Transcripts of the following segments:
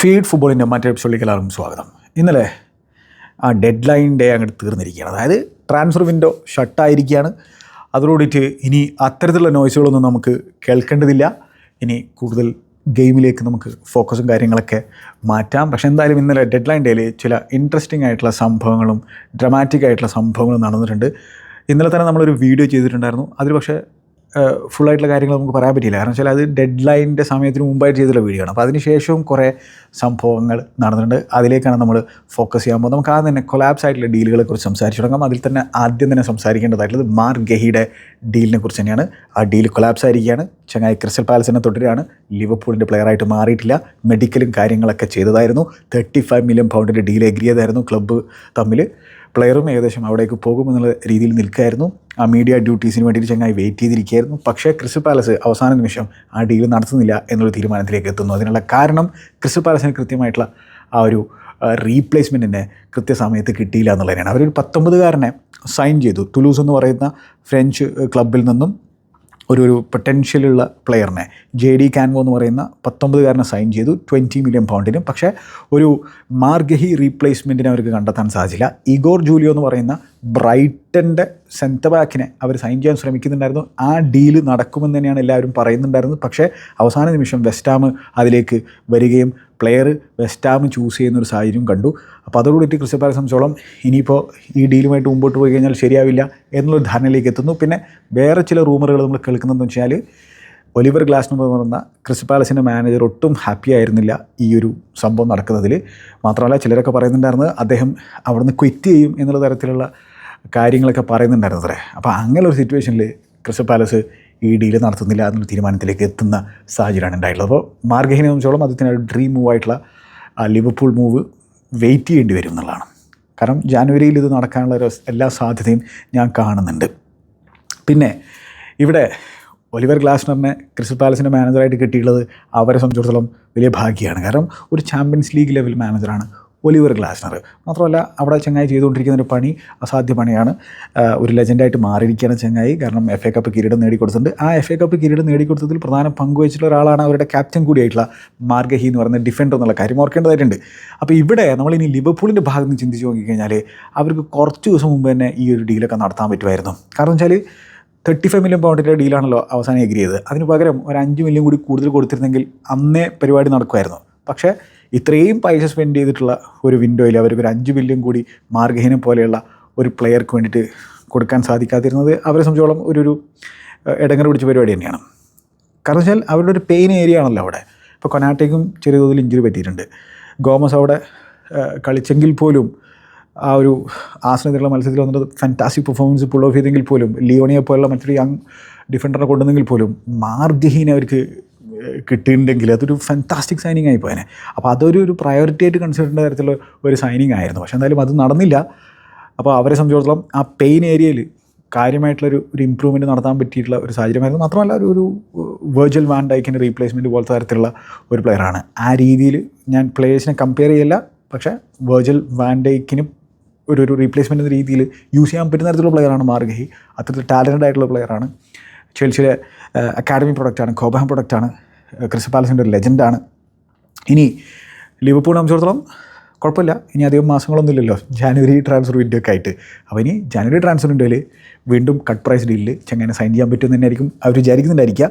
Feed ഫുട്ബോളിന്റെ മറ്റൊരു എപ്പിസോഡിലേക്ക് സ്വാഗതം. ഇന്നലെ ആ ഡെഡ് ലൈൻ ഡേ അങ്ങോട്ട് തീർന്നിരിക്കുകയാണ്. അതായത് ട്രാൻസ്ഫർ വിൻഡോ ഷട്ടായിരിക്കുകയാണ് അതോടൊടിയിട്ട് ഇനി അത്തരത്തിലുള്ള നോയ്സുകളൊന്നും നമുക്ക് കേൾക്കേണ്ടതില്ല. ഇനി കൂടുതൽ ഗെയിമിലേക്ക് നമുക്ക് ഫോക്കസും കാര്യങ്ങളൊക്കെ മാറ്റാം. പക്ഷെ എന്തായാലും ഇന്നലെ ഡെഡ് ലൈൻ ഡേയിൽ ചില ഇൻട്രസ്റ്റിംഗ് ആയിട്ടുള്ള സംഭവങ്ങളും ഡ്രമാറ്റിക് ആയിട്ടുള്ള സംഭവങ്ങളും നടന്നിട്ടുണ്ട്. ഇന്നലെ തന്നെ നമ്മളൊരു വീഡിയോ ചെയ്തിട്ടുണ്ടായിരുന്നു. അതിൽ പക്ഷേ ഫുള്ളായിട്ടുള്ള കാര്യങ്ങൾ നമുക്ക് പറയാൻ പറ്റിയില്ല. കാരണം വെച്ചാൽ അത് ഡെഡ് ലൈനിന്റെ സമയത്തിന് മുമ്പായിട്ട് ചെയ്തിട്ടുള്ള വീഡിയോ ആണ്. അപ്പോൾ അതിനുശേഷവും കുറേ സംഭവങ്ങൾ നടന്നിട്ടുണ്ട്. അതിലേക്കാണ് നമ്മൾ ഫോക്കസ് പോകുന്നത്. നമുക്ക് ആദ്യം തന്നെ കൊലാബ്സ് ആയിട്ടുള്ള ഡീലുകളെ കുറിച്ച് സംസാരിച്ചു തുടങ്ങാം. അതിൽ തന്നെ ആദ്യം തന്നെ സംസാരിക്കേണ്ടതായിട്ടുള്ളത് മാർ ഗഹിയുടെ ഡീലിനെ കുറിച്ച് തന്നെയാണ്. ആ ഡീൽ കൊലാബ്സ് ആയിരിക്കുകയാണ്. ചങ്ങായി ക്രിസ്റ്റൽ പാലസിനെ തുടരുകയാണ്. ലിവർപൂളിന്റെ പ്ലെയറായിട്ട് മാറിയിട്ടില്ല. മെഡിക്കലും കാര്യങ്ങളൊക്കെ ചെയ്തതായിരുന്നു. തേർട്ടി ഫൈവ് മില്യൺ പൗണ്ടിന്റെ ഡീൽ എഗ്രി ചെയ്തായിരുന്നു. ക്ലബ്ബ് തമ്മിൽ പ്ലെയറും ഏകദേശം അവിടേക്ക് പോകുമെന്നുള്ള രീതിയിൽ നിൽക്കായിരുന്നു ആ മീഡിയ ഡ്യൂട്ടീസിന് വേണ്ടിയിട്ട് ചങ്ങായി വെയിറ്റ് ചെയ്തിരിക്കുകയായിരുന്നു. പക്ഷേ ക്രിസ് പാലസ് അവസാന നിമിഷം ആ ഡീൽ നടത്തുന്നില്ല എന്നുള്ള തീരുമാനത്തിലേക്ക് എത്തുന്നു. അതിനുള്ള കാരണം ക്രിസ് പാലസിന് കൃത്യമായിട്ടുള്ള ആ ഒരു റീപ്ലേസ്മെന്റിനെ കൃത്യസമയത്ത് കിട്ടിയില്ല എന്നുള്ളതിനാണ്. അവരൊരു പത്തൊമ്പതുകാരനെ സൈൻ ചെയ്തു. തുലൂസ് എന്ന് പറയുന്ന ഫ്രഞ്ച് ക്ലബിൽ നിന്നും ഒരു ഒരു പൊട്ടൻഷ്യലുള്ള പ്ലെയറിനെ ജെ ഡി കാൻവോ എന്ന് പറയുന്ന പത്തൊമ്പതുകാരനെ സൈൻ ചെയ്തു. ട്വന്റി മില്യൺ പൗണ്ടിന് പക്ഷേ ഒരു മാർഗഹി റീപ്ലേസ്മെന്റിനെ അവർക്ക് കണ്ടെത്താൻ സാധിച്ചില്ല. ഇഗോർ ജൂലിയോ എന്ന് പറയുന്ന ബ്രൈറ്റന്റെ സെന്റർ ബാക്കിനെ അവർ സൈൻ ചെയ്യാൻ ശ്രമിക്കുന്നുണ്ടായിരുന്നു. ആ ഡീൽ നടക്കുമെന്ന് തന്നെയാണ് എല്ലാവരും പറയുന്നുണ്ടായിരുന്നത്. പക്ഷേ അവസാന നിമിഷം വെസ്റ്റാം അതിലേക്ക് വരികയും പ്ലെയർ വെസ്റ്റാം ചൂസ് ചെയ്യുന്ന ഒരു സാഹചര്യം കണ്ടു. അപ്പോൾ അതോടുകൂടി ക്രിസ്റ്റൽ പാലസ് സംബന്ധിച്ചോളം ഇനിയിപ്പോൾ ഈ ഡീലുമായിട്ട് മുമ്പോട്ട് പോയി കഴിഞ്ഞാൽ ശരിയാവില്ല എന്നുള്ളൊരു ധാരണയിലേക്ക് എത്തുന്നു. പിന്നെ വേറെ ചില റൂമറുകൾ നമ്മൾ കേൾക്കുന്നതെന്ന് വെച്ചാൽ ഒലിവർ ഗ്ലാസ് എന്ന് പറയുന്ന ക്രിസ്റ്റൽ പാലസിന്റെ മാനേജർ ഒട്ടും ഹാപ്പി ആയിരുന്നില്ല ഈ ഒരു സംഭവം നടക്കുന്നതിൽ മാത്രമല്ല ചിലരൊക്കെ പറയുന്നുണ്ടായിരുന്നു അദ്ദേഹം അവിടുന്ന് ക്വിറ്റ് ചെയ്യും എന്നുള്ള തരത്തിലുള്ള കാര്യങ്ങളൊക്കെ പറയുന്നുണ്ടായിരുന്നു അത്രേ. അപ്പോൾ അങ്ങനെ ഒരു സിറ്റുവേഷനിൽ ക്രിസ്റ്റൽ പാലസ് ഈ ഡിയിൽ നടത്തുന്നില്ല എന്നൊരു തീരുമാനത്തിലേക്ക് എത്തുന്ന സാഹചര്യമാണ് ഉണ്ടായിട്ടുള്ളത്. അപ്പോൾ മാർഗഹിനെ സംബന്ധിച്ചോളം അദ്ദേഹത്തിന് ഡ്രീം മൂവായിട്ടുള്ള ആ ലിവർപൂൾ മൂവ് വെയിറ്റ് ചെയ്യേണ്ടി വരും എന്നുള്ളതാണ്. കാരണം ജാനുവരിയിൽ ഇത് നടക്കാനുള്ള എല്ലാ സാധ്യതയും ഞാൻ കാണുന്നുണ്ട്. പിന്നെ ഇവിടെ ഒലിവർ ഗ്ലാസ്നറിനെ ക്രിസ്റ്റൽ പാലസിന്റെ മാനേജറായിട്ട് കിട്ടിയിട്ടുള്ളത് അവരെ സംബന്ധിച്ചിടത്തോളം വലിയ ഭാഗ്യമാണ്. കാരണം ഒരു ചാമ്പ്യൻസ് ലീഗ് ലെവൽ മാനേജറാണ് ഒലിവർ ഗ്ലാസ്നർ. മാത്രമല്ല അവിടെ ചങ്ങായി ചെയ്തുകൊണ്ടിരിക്കുന്ന ഒരു പണി അസാധ്യ പണിയാണ്. ഒരു ലെജൻഡായിട്ട് മാറിയിരിക്കുകയാണ് ചങ്ങായി. കാരണം എഫ് എ കപ്പ് കിരീടം നേടിക്കൊടുത്തിട്ടുണ്ട്. ആ എഫ് എ കപ്പ് കിരീടം നേടിക്കൊടുത്തതിൽ പ്രധാന പങ്കുവച്ചിട്ടുള്ള ഒരാളാണ് അവരുടെ ക്യാപ്റ്റൻ കൂടിയായിട്ടുള്ള മാർഗഹി എന്ന് പറയുന്ന ഡിഫൻഡർ എന്നുള്ള കാര്യം ഓർക്കേണ്ടതായിട്ടുണ്ട്. അപ്പോൾ ഇവിടെ നമ്മൾ ഇനി ലിവർപൂളിന്റെ ഭാഗത്ത് നിന്ന് ചിന്തിച്ച് നോക്കിക്കഴിഞ്ഞാൽ അവർക്ക് കുറച്ച് ദിവസം മുമ്പ് തന്നെ ഈ ഒരു ഡീലൊക്കെ നടത്താൻ പറ്റുമായിരുന്നു. കാരണം വെച്ചാൽ തേർട്ടി ഫൈവ് മില്യൺ പൗണ്ടിന്റെ ഡീലാണല്ലോ അവസാനം എഗ്രി ചെയ്തത്. അതിന് പകരം ഒരു അഞ്ച് മില്യൺ കൂടി കൂടുതൽ കൊടുത്തിരുന്നെങ്കിൽ അന്നേ പരിപാടി നടക്കുമായിരുന്നു. പക്ഷേ ഇത്രയും പൈസ സ്പെൻഡ് ചെയ്തിട്ടുള്ള ഒരു വിൻഡോയിൽ അവർക്ക് ഒരു അഞ്ച് ബില്യൺ കൂടി മാർഗഹീനം പോലെയുള്ള ഒരു പ്ലെയർക്ക് വേണ്ടിയിട്ട് കൊടുക്കാൻ സാധിക്കാതിരുന്നത് അവരെ സംബന്ധിച്ചോളം ഒരു ഒരു ഇടങ്ങർ പിടിച്ച പരിപാടി തന്നെയാണ്. കാരണം വെച്ചാൽ അവരുടെ ഒരു പെയിൻ ഏരിയ ആണല്ലോ അവിടെ. ഇപ്പോൾ കൊനാട്ടയ്ക്കും ചെറിയ തോതിൽ ഇഞ്ചുറി പറ്റിയിട്ടുണ്ട്. ഗോമസ് അവിടെ കളിച്ചെങ്കിൽ പോലും ആ ഒരു ആസനത്തിലുള്ള മത്സരത്തിൽ വന്നിട്ട് ഫാന്റാസ്റ്റിക് പെർഫോമൻസ് പുൾ ഓഫ് ചെയ്തെങ്കിൽ പോലും ലിയോണിയെ പോലുള്ള മറ്റൊരു യങ് ഡിഫൻഡറെ കൊണ്ടുവന്നെങ്കിൽ പോലും മാർഗഹീന അവർക്ക് കിട്ടിയിട്ടുണ്ടെങ്കിൽ അതൊരു ഫാന്റാസ്റ്റിക് സൈനിങ് ആയി പോയനെ. അപ്പോൾ അതൊരു ഒരു പ്രയോറിറ്റി ആയിട്ട് കൺസിഡർ ചെയ്യേണ്ട തരത്തിലുള്ള ഒരു സൈനിങ് ആയിരുന്നു. പക്ഷേ എന്തായാലും അത് നടന്നില്ല. അപ്പോൾ അവരെ സംബന്ധിച്ചിടത്തോളം ആ പെയിൻ ഏരിയയിൽ കാര്യമായിട്ടുള്ളൊരു ഒരു ഇമ്പ്രൂവ്മെന്റ് നടത്താൻ പറ്റിയിട്ടുള്ള ഒരു സാഹചര്യമായിരുന്നു മാത്രമല്ല ഒരു ഒരു വെർച്വൽ വാൻ റീപ്ലേസ്മെന്റ് പോലത്തെ തരത്തിലുള്ള ഒരു പ്ലെയറാണ് ആ രീതിയിൽ ഞാൻ പ്ലേയേഴ്സിനെ കമ്പയർ ചെയ്യില്ല. പക്ഷേ വെർച്വൽ വാൻ ഡൈക്കിനും ഒരു ഒരു റീപ്ലേസ്മെന്റ് എന്ന രീതിയിൽ യൂസ് ചെയ്യാൻ പറ്റുന്ന തരത്തിലുള്ള പ്ലെയറാണ് മാർഗഹി. അത്രത്തിൽ ടാലന്റഡ് ആയിട്ടുള്ള പ്ലെയറാണ് ചെൽസിലെ അക്കാഡമി പ്രൊഡക്റ്റാണ് കോബഹാം പ്രൊഡക്റ്റാണ് ക്രിസ്റ്റൽ പാലസിന്റെ ഒരു ലെജൻഡാണ്. ഇനി ലിവർപൂൾ സംബന്ധിച്ചിടത്തോളം കുഴപ്പമില്ല. ഇനി അധികം മാസങ്ങളൊന്നും ഇല്ലല്ലോ. ജാനുവരി ട്രാൻസ്ഫർ വിൻഡോ ഒക്കെ ആയിട്ട്. അപ്പോൾ ഇനി ജാനുവരി ട്രാൻസ്ഫർ വിൻഡോയിൽ വീണ്ടും കട്ട് പ്രൈസ് ഡീലിൽ ചെങ്ങനെ സൈൻ ചെയ്യാൻ പറ്റുമെന്ന് തന്നെയായിരിക്കും അവർ വിചാരിക്കുന്നുണ്ടായിരിക്കുക.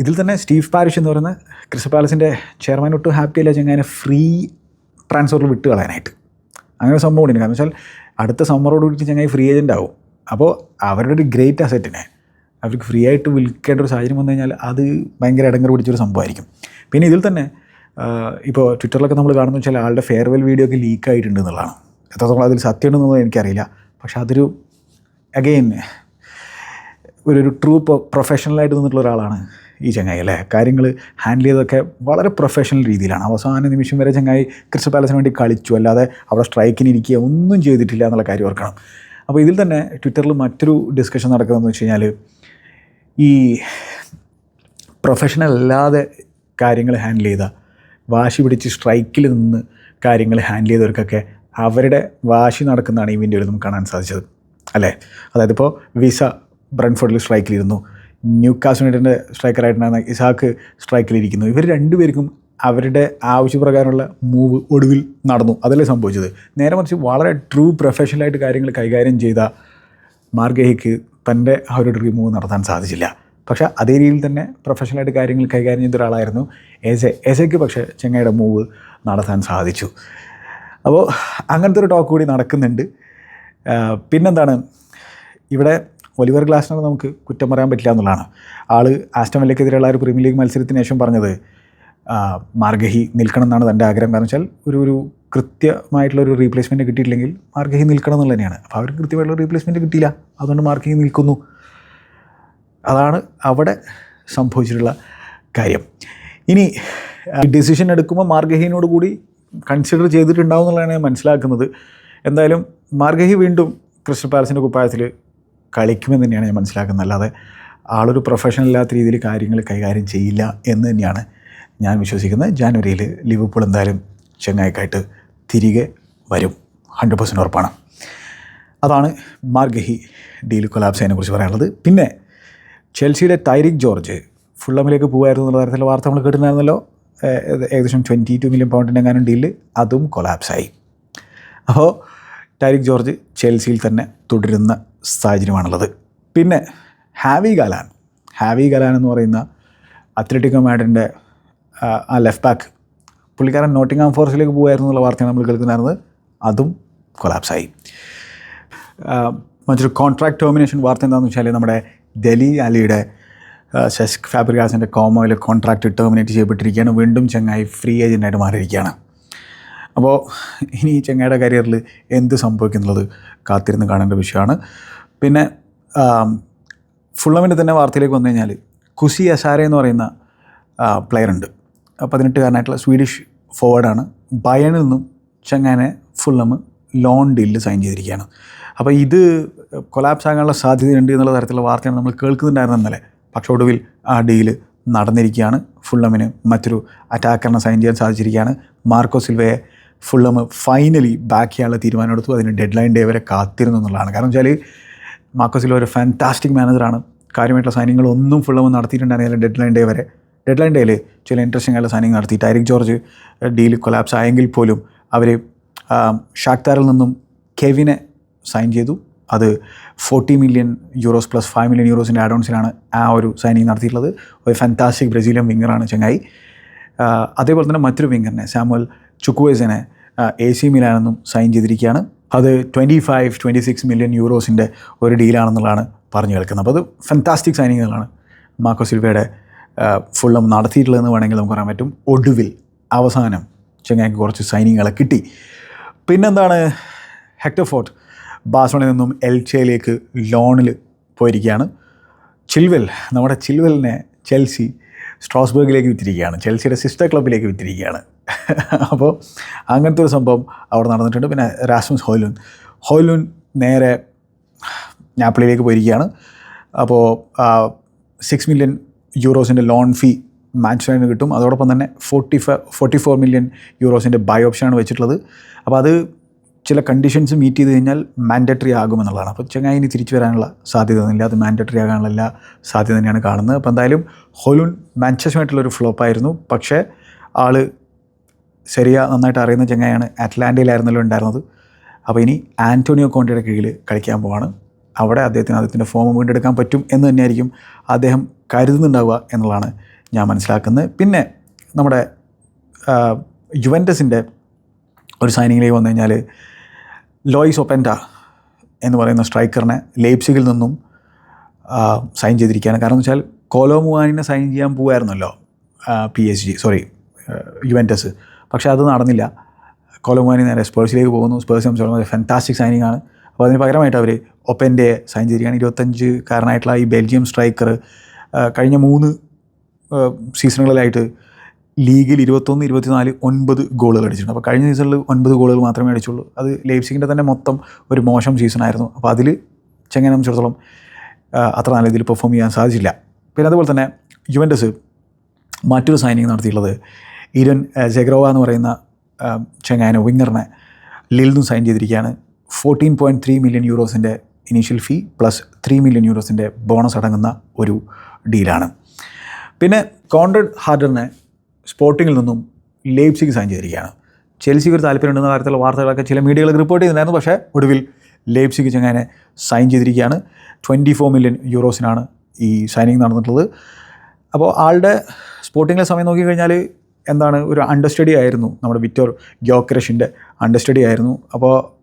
ഇതിൽ തന്നെ സ്റ്റീവ് പാരിഷ് എന്ന് പറയുന്ന ക്രിസ്റ്റൽ പാലസിന്റെ ചെയർമാൻ ഒട്ടും ഹാപ്പി അല്ല ചെങ്ങനെ ഫ്രീ ട്രാൻസ്ഫറിൽ വിട്ട് കളയാനായിട്ട്. അങ്ങനെ സംഭവം ഉണ്ട് കാരണം വെച്ചാൽ അടുത്ത സമ്മറോട് കൂടി ചങ്ങായി ഫ്രീ ഏജന്റ് ആവും. അപ്പോൾ അവരുടെ ഒരു ഗ്രേറ്റ് അസറ്റിനെ അവർക്ക് ഫ്രീ ആയിട്ട് വിൽക്കേണ്ട ഒരു സാഹചര്യം വന്നു കഴിഞ്ഞാൽ അത് ഭയങ്കര ഇടങ്ങർ പിടിച്ചൊരു സംഭവമായിരിക്കും. പിന്നെ ഇതിൽ തന്നെ ഇപ്പോൾ ട്വിറ്ററിലൊക്കെ നമ്മൾ കാണുന്ന വെച്ചാൽ ആളുടെ ഫെയർവെൽ വീഡിയോ ഒക്കെ ലീക്ക് ആയിട്ടുണ്ട് എന്നുള്ളതാണ്. എത്രത്തോളം അതിൽ സത്യമുണ്ടെന്നൊന്നും എനിക്കറിയില്ല. പക്ഷേ അതൊരു അഗെയിൻ ഒരു ഒരു ട്രൂ പ്രൊഫഷണലായിട്ട് നിന്നിട്ടുള്ള ഒരാളാണ് ഈ ചങ്ങായി അല്ലേ? കാര്യങ്ങൾ ഹാൻഡിൽ ചെയ്തൊക്കെ വളരെ പ്രൊഫഷണൽ രീതിയിലാണ്. അവസാന നിമിഷം വരെ ചങ്ങായി ക്രിസ്റ്റൽ പാലസിന് വേണ്ടി കളിച്ചു. അല്ലാതെ അവിടെ സ്ട്രൈക്കിന് ഇരിക്കുക ഒന്നും ചെയ്തിട്ടില്ല എന്നുള്ള കാര്യം ഓർക്കണം. അപ്പോൾ ഇതിൽ തന്നെ ട്വിറ്ററിൽ മറ്റൊരു ഡിസ്കഷൻ നടക്കുന്നതെന്ന് വെച്ച് കഴിഞ്ഞാൽ ഈ പ്രൊഫഷണൽ അല്ലാതെ കാര്യങ്ങൾ ഹാൻഡിൽ ചെയ്ത വാശി പിടിച്ച് സ്ട്രൈക്കിൽ നിന്ന് കാര്യങ്ങൾ ഹാൻഡിൽ ചെയ്തവർക്കൊക്കെ അവരുടെ വാശി നടക്കുന്നതാണ് ഈ വിൻഡോയിൽ നമുക്ക് കാണാൻ സാധിച്ചത്. അല്ലേ? അതായത് ഇപ്പോൾ വിസ ബ്രൺഫോർഡിൽ സ്ട്രൈക്കിലിരുന്നു ന്യൂ കാസ് സ്ട്രൈക്കറായിട്ടാണ് ഇസാക്ക് സ്ട്രൈക്കിലിരിക്കുന്നു ഇവർ രണ്ടുപേർക്കും അവരുടെ ആവശ്യപ്രകാരമുള്ള മൂവ് ഒടുവിൽ നടന്നു. അതല്ലേ സംഭവിച്ചത്? നേരെ മറിച്ച് വളരെ ട്രൂ പ്രൊഫഷണലായിട്ട് കാര്യങ്ങൾ കൈകാര്യം ചെയ്ത മാർഗഹിക്ക് തന്റെ ആ ഒരു ഡ്രീം മൂവ് നടത്താൻ സാധിച്ചില്ല. പക്ഷേ അതേ രീതിയിൽ തന്നെ പ്രൊഫഷണലായിട്ട് കാര്യങ്ങൾ കൈകാര്യം ചെയ്ത ഒരാളായിരുന്നു എസെ എസയ്ക്ക് പക്ഷേ ചെങ്ങയുടെ മൂവ് നടത്താൻ സാധിച്ചു. അപ്പോൾ അങ്ങനത്തെ ഒരു ടോക്ക് കൂടി നടക്കുന്നുണ്ട്. പിന്നെന്താണ്? ഇവിടെ ഒലിവർ ഗ്ലാസ്നർ നമുക്ക് കുറ്റം പറയാൻ പറ്റില്ല എന്നുള്ളതാണ്. ആൾ ആസ്റ്റം വില്ലക്കെതിരെയുള്ള ഒരു പ്രീമിയർ ലീഗ് മത്സരത്തിന് ശേഷം പറഞ്ഞത് മാർഗഹി നിൽക്കണം എന്നാണ് തന്റെ ആഗ്രഹം. കാരണം വെച്ചാൽ ഒരു ഒരു കൃത്യമായിട്ടുള്ള ഒരു റീപ്ലേസ്മെന്റ് കിട്ടിയിട്ടില്ലെങ്കിൽ മാർക്കഹി നിൽക്കണം എന്നുള്ളത് തന്നെയാണ്. അപ്പോൾ അവർക്ക് കൃത്യമായിട്ടുള്ള റീപ്ലേസ്മെന്റ് കിട്ടിയില്ല. അതുകൊണ്ട് മാർക്കഹി നിൽക്കുന്നു. അതാണ് അവിടെ സംഭവിച്ചിട്ടുള്ള കാര്യം. ഇനി ഡിസിഷൻ എടുക്കുമ്പോൾ മാർഗഹീനോട് കൂടി കൺസിഡർ ചെയ്തിട്ടുണ്ടാവും എന്നുള്ളതാണ് ഞാൻ മനസ്സിലാക്കുന്നത്. എന്തായാലും മാർഗഹി വീണ്ടും ക്രിസ്റ്റൽ പാലസിന്റെ കുപ്പായത്തിൽ കളിക്കുമെന്ന് തന്നെയാണ് ഞാൻ മനസ്സിലാക്കുന്നത്. അല്ലാതെ ആളൊരു പ്രൊഫഷണൽ അല്ലാത്ത രീതിയിൽ കാര്യങ്ങൾ കൈകാര്യം ചെയ്യില്ല എന്ന് തന്നെയാണ് ഞാൻ വിശ്വസിക്കുന്നത്. ജാനുവരിയിൽ ലിവർപൂൾ എന്തായാലും ചെങ്ങായിക്കായിട്ട് തിരികെ വരും. ഹൺഡ്രഡ് പെർസെന്റ് ഉറപ്പാണ്. അതാണ് മാർഗഹി ഡീൽ കൊലാബ്സേനെ കുറിച്ച് പറയാനുള്ളത്. പിന്നെ ചെൽസിയുടെ തൈരിക് ജോർജ് ഫുള്ളമിലേക്ക് പോകുമായിരുന്നു എന്നുള്ള തരത്തിലുള്ള വാർത്ത നമ്മൾ കേട്ടിട്ടുണ്ടായിരുന്നല്ലോ. ഏകദേശം ട്വന്റി ടു മില്യൺ പൗണ്ടിന്റെ എങ്ങാനും ഡീൽ അതും കൊലാപ്സായി അപ്പോൾ ടൈരിക് ജോർജ് ചെൽസിയിൽ തന്നെ തുടരുന്ന സാഹചര്യമാണുള്ളത്. പിന്നെ ഹാവി ഗലാൻ. ഹാവി ഗലാൻ എന്ന് പറയുന്ന അത്ലറ്റിക്കോ മാഡിന്റെ ആ ലെഫ്റ്റ് ബാക്ക് പുള്ളിക്കാരൻ നോട്ടിംഗാം ഫോറസ്റ്റിലേക്ക് പോകുമായിരുന്നു എന്നുള്ള വാർത്തയാണ് നമ്മൾ കേൾക്കുന്നായിരുന്നത് അതും കൊലാപ്സായി മറ്റൊരു കോൺട്രാക്ട് ടെർമിനേഷൻ വാർത്ത എന്താണെന്ന് വെച്ചാൽ നമ്മുടെ ഡൽഹി അലിയുടെ സെസ്ക് ഫാബ്രിക്കാസിന്റെ കോമോയിൽ കോൺട്രാക്റ്റ് ടെർമിനേറ്റ് ചെയ്യപ്പെട്ടിരിക്കുകയാണ്. വീണ്ടും ചെങ്ങായി ഫ്രീ ഏജന്റായിട്ട് മാറിയിരിക്കുകയാണ്. അപ്പോൾ ഇനി ഈ ചെങ്ങായിയുടെ കരിയറിൽ എന്ത് സംഭവിക്കുന്നുള്ളത് കാത്തിരുന്ന് കാണേണ്ട വിഷയമാണ്. പിന്നെ ഫുള്ളമിന്റെ തന്നെ വാർത്തയിലേക്ക് വന്നു കഴിഞ്ഞാൽ കുസി അസാരെ എന്ന് പറയുന്ന പ്ലെയർ ഉണ്ട്. പതിനെട്ടുകാരനായിട്ടുള്ള സ്വീഡിഷ് ഫോർവേഡാണ് ബയണിൽ നിന്നും ചങ്ങാനെ ഫുള്ളമ് ലോൺ ഡീലിൽ സൈൻ ചെയ്തിരിക്കുകയാണ്. അപ്പോൾ ഇത് കൊലാപ്സ് ആകാനുള്ള സാധ്യതയുണ്ട് എന്നുള്ള തരത്തിലുള്ള വാർത്തയാണ് നമ്മൾ കേൾക്കുന്നുണ്ടായിരുന്നു ഇന്നലെ. പക്ഷേ ഒടുവിൽ ആ ഡീൽ നടന്നിരിക്കുകയാണ്. ഫുള്ളമിന് മറ്റൊരു അറ്റാക്കറിനെ സൈൻ ചെയ്യാൻ സാധിച്ചിരിക്കുകയാണ്. മാർക്കോ സിൽവയെ ഫുള്ളം ഫൈനലി ബാക്ക് ചെയ്യാനുള്ള തീരുമാനം എടുത്തു. അതിന് ഡെഡ് ലൈൻ ഡേ വരെ കാത്തിരുന്നു എന്നുള്ളതാണ്. കാരണം വെച്ചാൽ മാർക്കോ സിൽവ ഒരു ഫാന്റാസ്റ്റിക് മാനേജറാണ് കാര്യമായിട്ടുള്ള സൈനിങ്ങളൊന്നും ഫുള്ളമ് നടത്തിയിട്ടുണ്ടായിരുന്നില്ല ഡെഡ് ലൈൻ ഡേ വരെ. ഡെഡ് ലൈൻ ഡേയിൽ ചില ഇൻട്രസ്റ്റിംഗ് ആയിട്ടുള്ള സൈനിങ് നടത്തി. ടൈരിക് ജോർജ് ഡീൽ കൊലാപ്സ് ആയെങ്കിൽ പോലും അവർ ഷാക്താറിൽ നിന്നും കെവിനെ സൈൻ ചെയ്തു. അത് forty million euros plus five million യൂറോസിന്റെ ആഡോൺസിലാണ് ആ ഒരു സൈനിങ് നടത്തിയിട്ടുള്ളത്. ഒരു ഫാന്റാസ്റ്റിക് ബ്രസീലിയൻ വിങ്ങറാണ് ചങ്ങായി. അതേപോലെ തന്നെ മറ്റൊരു വിങ്ങറിനെ സാമുവൽ ചുക്കുവേസിനെ എ സി മിലാനെന്നും സൈൻ ചെയ്തിരിക്കുകയാണ്. അത് twenty five twenty six million യൂറോസിന്റെ ഒരു ഡീലാണെന്നുള്ളതാണ് പറഞ്ഞു കേൾക്കുന്നത്. അപ്പോൾ അത് ഫാന്റാസ്റ്റിക് സൈനിങ്ങുകളാണ് മാർക്കോ സിൽവയുടെ ഫുള്ളും നടത്തിയിട്ടുള്ളതെന്ന് വേണമെങ്കിൽ നമുക്ക് പറയാൻ പറ്റും. ഒടുവിൽ അവസാനം ചെങ്ങായിക്ക് കുറച്ച് സൈനികങ്ങളെ കിട്ടി. പിന്നെന്താണ്? Hectare fort. ബാസോണിൽ നിന്നും എൽച്ചയിലേക്ക് ലോണിൽ പോയിരിക്കുകയാണ്. ചിൽവെൽ നമ്മുടെ ചിൽവെലിനെ ചെൽസി സ്ട്രോസ്ബർഗിലേക്ക് വിറ്റിരിക്കുകയാണ് ചെൽസിയുടെ സിസ്റ്റർ ക്ലബിലേക്ക് വിറ്റിരിക്കുകയാണ് അപ്പോൾ അങ്ങനത്തെ ഒരു സംഭവം അവിടെ നടന്നിട്ടുണ്ട്. പിന്നെ രാസ്മസ് ഹോലുൻ ഹോലുൻ നേരെ നാപ്പിളിയിലേക്ക് പോയിരിക്കുകയാണ്. അപ്പോൾ സിക്സ് മില്യൺ യൂറോസിന്റെ ലോൺ ഫീ മാൻച്ചസ്റ്ററിന് കിട്ടും. അതോടൊപ്പം തന്നെ forty five forty four million യൂറോസിന്റെ buy ഓപ്ഷനാണ് വെച്ചിട്ടുള്ളത്. അപ്പോൾ അത് ചില കണ്ടീഷൻസ് മീറ്റ് ചെയ്ത് കഴിഞ്ഞാൽ മാൻഡറ്ററി ആകുമെന്നുള്ളതാണ്. അപ്പോൾ ചങ്ങായി ഇനി തിരിച്ചു വരാനുള്ള സാധ്യത ഒന്നുമില്ല. അത് മാൻഡറ്ററി ആകാനുള്ള എല്ലാ സാധ്യത തന്നെയാണ് കാണുന്നത്. അപ്പോൾ എന്തായാലും ഹൊലുൺ മാഞ്ചസ്റ്റുമായിട്ടുള്ളൊരു ഫ്ലോപ്പായിരുന്നു പക്ഷേ ആൾ ശരിയ നന്നായിട്ട് അറിയുന്ന ചങ്ങായാണ് അറ്റ്ലാന്റയിലായിരുന്നല്ലോ ഉണ്ടായിരുന്നത്. അപ്പോൾ ഇനി ആന്റോണിയോ കോണ്ടിയുടെ കീഴിൽ കളിക്കാൻ പോവാണ്. അവിടെ അദ്ദേഹത്തിന് അദ്ദേഹത്തിന്റെ ഫോം വീണ്ടെടുക്കാൻ പറ്റും എന്ന് തന്നെയായിരിക്കും അദ്ദേഹം കരുതുന്നുണ്ടാവുക എന്നുള്ളതാണ് ഞാൻ മനസ്സിലാക്കുന്നത്. പിന്നെ നമ്മുടെ യുവന്റസിന്റെ ഒരു സൈനിങ്ങിലേക്ക് വന്നു കഴിഞ്ഞാൽ ലോയിസ് ഒപ്പന്റ എന്ന് പറയുന്ന സ്ട്രൈക്കറിനെ ലേപ്സിഗിൽ നിന്നും സൈൻ ചെയ്തിരിക്കുകയാണ്. കാരണം എന്ന് വെച്ചാൽ കോലോ മുവാനിനെ സൈൻ ചെയ്യാൻ പോവായിരുന്നല്ലോ P S G sorry Juventus പക്ഷേ അത് നടന്നില്ല. കോലോ മുവാനി നേരെ സ്പേഴ്സിലേക്ക് പോകുന്നു. സ്പേഴ്സ് സംബന്ധിച്ചോളം ഫാന്റാസ്റ്റിക് സൈനിങ് ആണ്. അപ്പോൾ അതിന് പകരമായിട്ട് അവർ ഒപ്പന്റെ ചെയ്തിരിക്കുകയാണ്. ഇരുപത്തഞ്ച് കാരനായിട്ടുള്ള ഈ ബെൽജിയം സ്ട്രൈക്കർ കഴിഞ്ഞ മൂന്ന് സീസണുകളിലായിട്ട് ലീഗിൽ ഇരുപത്തൊന്ന് ഇരുപത്തിനാല് ഒൻപത് ഗോളുകൾ അടിച്ചിട്ടുണ്ട്. അപ്പോൾ കഴിഞ്ഞ സീസണിൽ ഒൻപത് ഗോളുകൾ മാത്രമേ അടിച്ചുള്ളൂ. അത് ലേപ്സിങ്ങിന്റെ തന്നെ മൊത്തം ഒരു മോശം സീസണായിരുന്നു അപ്പോൾ അതിൽ ചെങ്ങനെ സംബന്ധിച്ചിടത്തോളം അത്ര നല്ല രീതിയിൽ പെർഫോം ചെയ്യാൻ സാധിച്ചില്ല. പിന്നെ അതുപോലെ തന്നെ യുവന്റസ് മറ്റൊരു സൈനിങ് നടത്തിയിട്ടുള്ളത് ഇരൻ ജെഗ്രോവ എന്ന് പറയുന്ന ചെങ്ങാനോ വിങ്ങറിനെ ലിൽ നിന്നും സൈൻ ചെയ്തിരിക്കുകയാണ്. Fourteen point three million യൂറോസിന്റെ initial fee plus three million യൂറോസിന്റെ bonus അടങ്ങുന്ന ഒരു ഡീലാണ് പിന്നെ കോൺറഡ് ഹാർഡറിനെ സ്പോർട്ടിങ്ങിൽ നിന്നും ലേപ്സിക്ക് സൈൻ ചെയ്തിരിക്കുകയാണ്. ചെൽസിക്ക് ഒരു താല്പര്യമുണ്ടെന്ന കാര്യത്തിലുള്ള വാർത്തകളൊക്കെ ചില മീഡിയകൾ റിപ്പോർട്ട് ചെയ്തിട്ടുണ്ടായിരുന്നു. പക്ഷേ ഒടുവിൽ ലേപ്സിക്ക് ചെങ്ങനെ സൈൻ ചെയ്തിരിക്കുകയാണ്. ട്വന്റി ഫോർ മില്യൺ യൂറോസിനാണ് ഈ സൈനിങ് നടന്നിട്ടുള്ളത്. അപ്പോൾ ആളുടെ സ്പോർട്ടിങ്ങിലെ സമയം നോക്കിക്കഴിഞ്ഞാൽ എന്താണ്? ഒരു അണ്ടർസ്റ്റഡി ആയിരുന്നു. നമ്മുടെ വിക്ടോർ ഗ്യോക്രഷിന്റെ അണ്ടർസ്റ്റഡി ആയിരുന്നു. അപ്പോൾ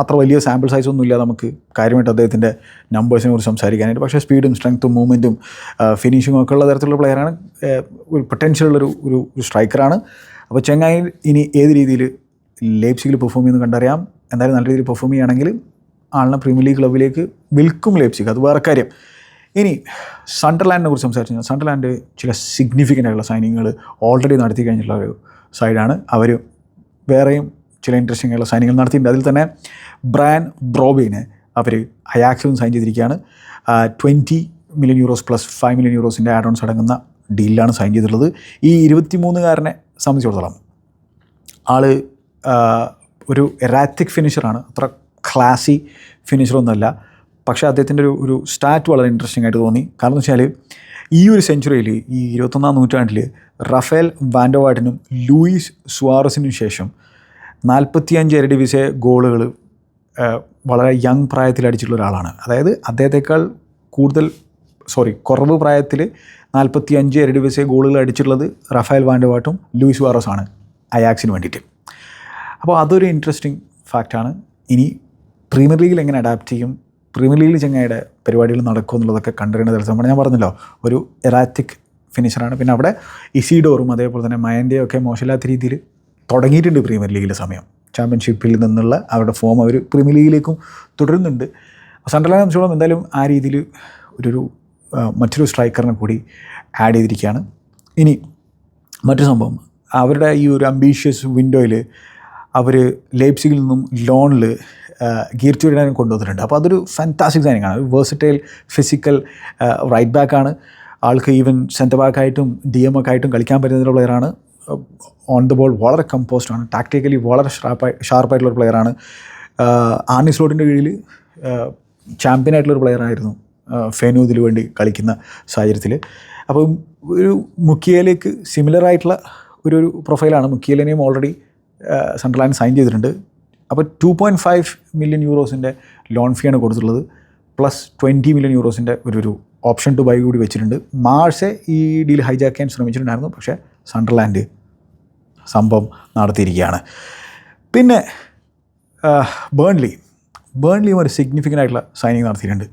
അത്ര വലിയ സാമ്പിൾ സൈസ് ഒന്നും ഇല്ല നമുക്ക് കാര്യമായിട്ട് അദ്ദേഹത്തിന്റെ നമ്പേഴ്സിനെ കുറിച്ച് സംസാരിക്കാനായിട്ട്. പക്ഷേ സ്പീഡും സ്ട്രെങ്ത്തും മൂവ്മെന്റും ഫിനിഷിങ്ങും ഒക്കെ ഉള്ള തരത്തിലുള്ള പ്ലെയറാണ് ഒരു പൊട്ടൻഷ്യൽ ഉള്ളൊരു ഒരു സ്ട്രൈക്കറാണ് അപ്പോൾ ചെങ്ങായി ഇനി ഏത് രീതിയിൽ ലേപ്സിയിൽ പെർഫോം ചെയ്യുന്നത് കണ്ടറിയാം. എന്തായാലും നല്ല രീതിയിൽ പെർഫോം ചെയ്യുകയാണെങ്കിൽ ആളിനെ പ്രീമിയർ ലീഗ് ക്ലബിലേക്ക് വിൽക്കും ലേപ്സിക്ക് അത് വേറെ കാര്യം. ഇനി സണ്ടർലാൻഡിനെ കുറിച്ച് സംസാരിച്ചു സണ്ടർലാൻഡ് ചില സിഗ്നിഫിക്കന്റ് ആയിട്ടുള്ള സൈനിങ്ങുകൾ ഓൾറെഡി നടത്തി കഴിഞ്ഞിട്ടുള്ള ഒരു സൈഡാണ് അവർ വേറെയും ചില ഇൻട്രസ്റ്റിംഗ് ആയിട്ടുള്ള സൈനിങ്ങൾ നടത്തിയിട്ടുണ്ട്. അതിൽ തന്നെ ബ്രാൻ ബ്രോബിനെ അവർ അയാക്സിലും സൈൻ ചെയ്തിരിക്കുകയാണ്. Twenty million euros plus five million യൂറോസിന്റെ add ons അടങ്ങുന്ന ഡീലിലാണ് സൈൻ ചെയ്തിട്ടുള്ളത്. ഈ ഇരുപത്തിമൂന്നുകാരനെ സംബന്ധിച്ചിടത്തോളം ആൾ ഒരു എറാറ്റിക് ഫിനിഷറാണ് അത്ര ക്ലാസി ഫിനിഷറൊന്നുമല്ല പക്ഷേ അദ്ദേഹത്തിന്റെ ഒരു ഒരു സ്റ്റാറ്റ് വളരെ ഇൻട്രസ്റ്റിംഗ് ആയിട്ട് തോന്നി. കാരണം എന്ന് വെച്ചാൽ ഈ ഒരു സെഞ്ചുറിയിൽ ഈ ഇരുപത്തൊന്നാം നൂറ്റാണ്ടിൽ റഫേൽ വാൻഡോവാട്ടിനും ലൂയിസ് സുവാറസിനും ശേഷം നാൽപ്പത്തിയഞ്ച് എരഡിവിസെ ഗോളുകൾ വളരെ യങ് പ്രായത്തിൽ അടിച്ചിട്ടുള്ള ഒരാളാണ്. അതായത് അദ്ദേഹത്തെക്കാൾ കൂടുതൽ സോറി കുറവ് പ്രായത്തിൽ നാൽപ്പത്തി അഞ്ച് എരഡിവിസെ ഗോളുകൾ അടിച്ചിട്ടുള്ളത് റഫേൽ വാൻഡവാട്ടും ലൂയിസ് വാറോസാണ് അയാക്സിന് വേണ്ടിയിട്ട്. അപ്പോൾ അതൊരു ഇൻട്രസ്റ്റിംഗ് ഫാക്റ്റാണ് ഇനി പ്രീമിയർ ലീഗിൽ എങ്ങനെ അഡാപ്റ്റ് ചെയ്യും പ്രീമിയർ ലീഗിൽ ചെങ്ങായിയുടെ പരിപാടികൾ നടക്കും എന്നുള്ളതൊക്കെ കണ്ടറിയേണ്ട തരത്തിൽ ഞാൻ പറഞ്ഞല്ലോ ഒരു എറാറ്റിക് ഫിനിഷറാണ് പിന്നെ അവിടെ ഇസിഡോറും അതേപോലെ തന്നെ മയന്റെയൊക്കെ മോശമില്ലാത്ത രീതിയിൽ തുടങ്ങിയിട്ടുണ്ട് പ്രീമിയർ ലീഗിലെ സമയം. ചാമ്പ്യൻഷിപ്പിൽ നിന്നുള്ള അവരുടെ ഫോം അവർ പ്രീമിയർ ലീഗിലേക്കും തുടരുന്നുണ്ട്. സണ്ടർലാൻഡ് സംബന്ധിച്ചോളം എന്തായാലും ആ രീതിയിൽ ഒരു മറ്റൊരു സ്ട്രൈക്കറിനെ കൂടി ആഡ് ചെയ്തിരിക്കുകയാണ്. ഇനി മറ്റൊരു സംഭവം. അവരുടെ ഈ ഒരു അംബീഷ്യസ് വിൻഡോയിൽ അവർ ലേപ്സിയിൽ നിന്നും ലോണിൽ ഗീർച്ചുവിടാനും കൊണ്ടുവന്നിട്ടുണ്ട്. അപ്പോൾ അതൊരു ഫാന്റാസ്റ്റിക് സൈനിങ് ആണ്. വേഴ്സിറ്റൈൽ ഫിസിക്കൽ റൈറ്റ് ബാക്കാണ് ആൾക്ക് ഈവൻ സെന്റർ ബാക്കായിട്ടും ഡി എം ഒക്കെ ആയിട്ടും കളിക്കാൻ പറ്റുന്ന പ്ലെയറാണ് ഓൺ ദ ബോൾ വളരെ കമ്പോസ്ഡ് ആണ്. ടാക്ടിക്കലി വളരെ ഷാർപ്പായി ഷാർപ്പായിട്ടുള്ള ഒരു പ്ലെയറാണ് ആർണി സ്ലോട്ടിന്റെ കീഴിൽ ചാമ്പ്യൻ ആയിട്ടുള്ളൊരു പ്ലെയറായിരുന്നു ഫെനൂദിന് വേണ്ടി കളിക്കുന്ന സാഹചര്യത്തിൽ അപ്പോൾ ഒരു മുക്കിയയിലേക്ക് സിമിലർ ആയിട്ടുള്ള ഒരു ഒരു പ്രൊഫൈലാണ് മുക്കിയലിനെയും ഓൾറെഡി സെൻട്രലാൻഡ് സൈൻ ചെയ്തിട്ടുണ്ട്. അപ്പോൾ ടു പോയിന്റ് ഫൈവ് മില്യൺ യൂറോസിന്റെ ലോൺ ഫീ ആണ് കൊടുത്തിട്ടുള്ളത്. പ്ലസ് ട്വന്റി മില്യൺ യൂറോസിന്റെ ഒരു ഒരു ഓപ്ഷൻ ടു ബൈ കൂടി വെച്ചിട്ടുണ്ട്. മാർഷെ ഈ ഡീൽ ഹൈജാക്കാൻ ശ്രമിച്ചിട്ടുണ്ടായിരുന്നു. പക്ഷേ സണ്ടർലാൻഡ് സംഭവം നടത്തിയിരിക്കുകയാണ്. പിന്നെ ബേൺലി. ബേൺലിയും ഒരു സിഗ്നിഫിക്കന്റ് ആയിട്ടുള്ള സൈനിങ് നടത്തിയിട്ടുണ്ട്.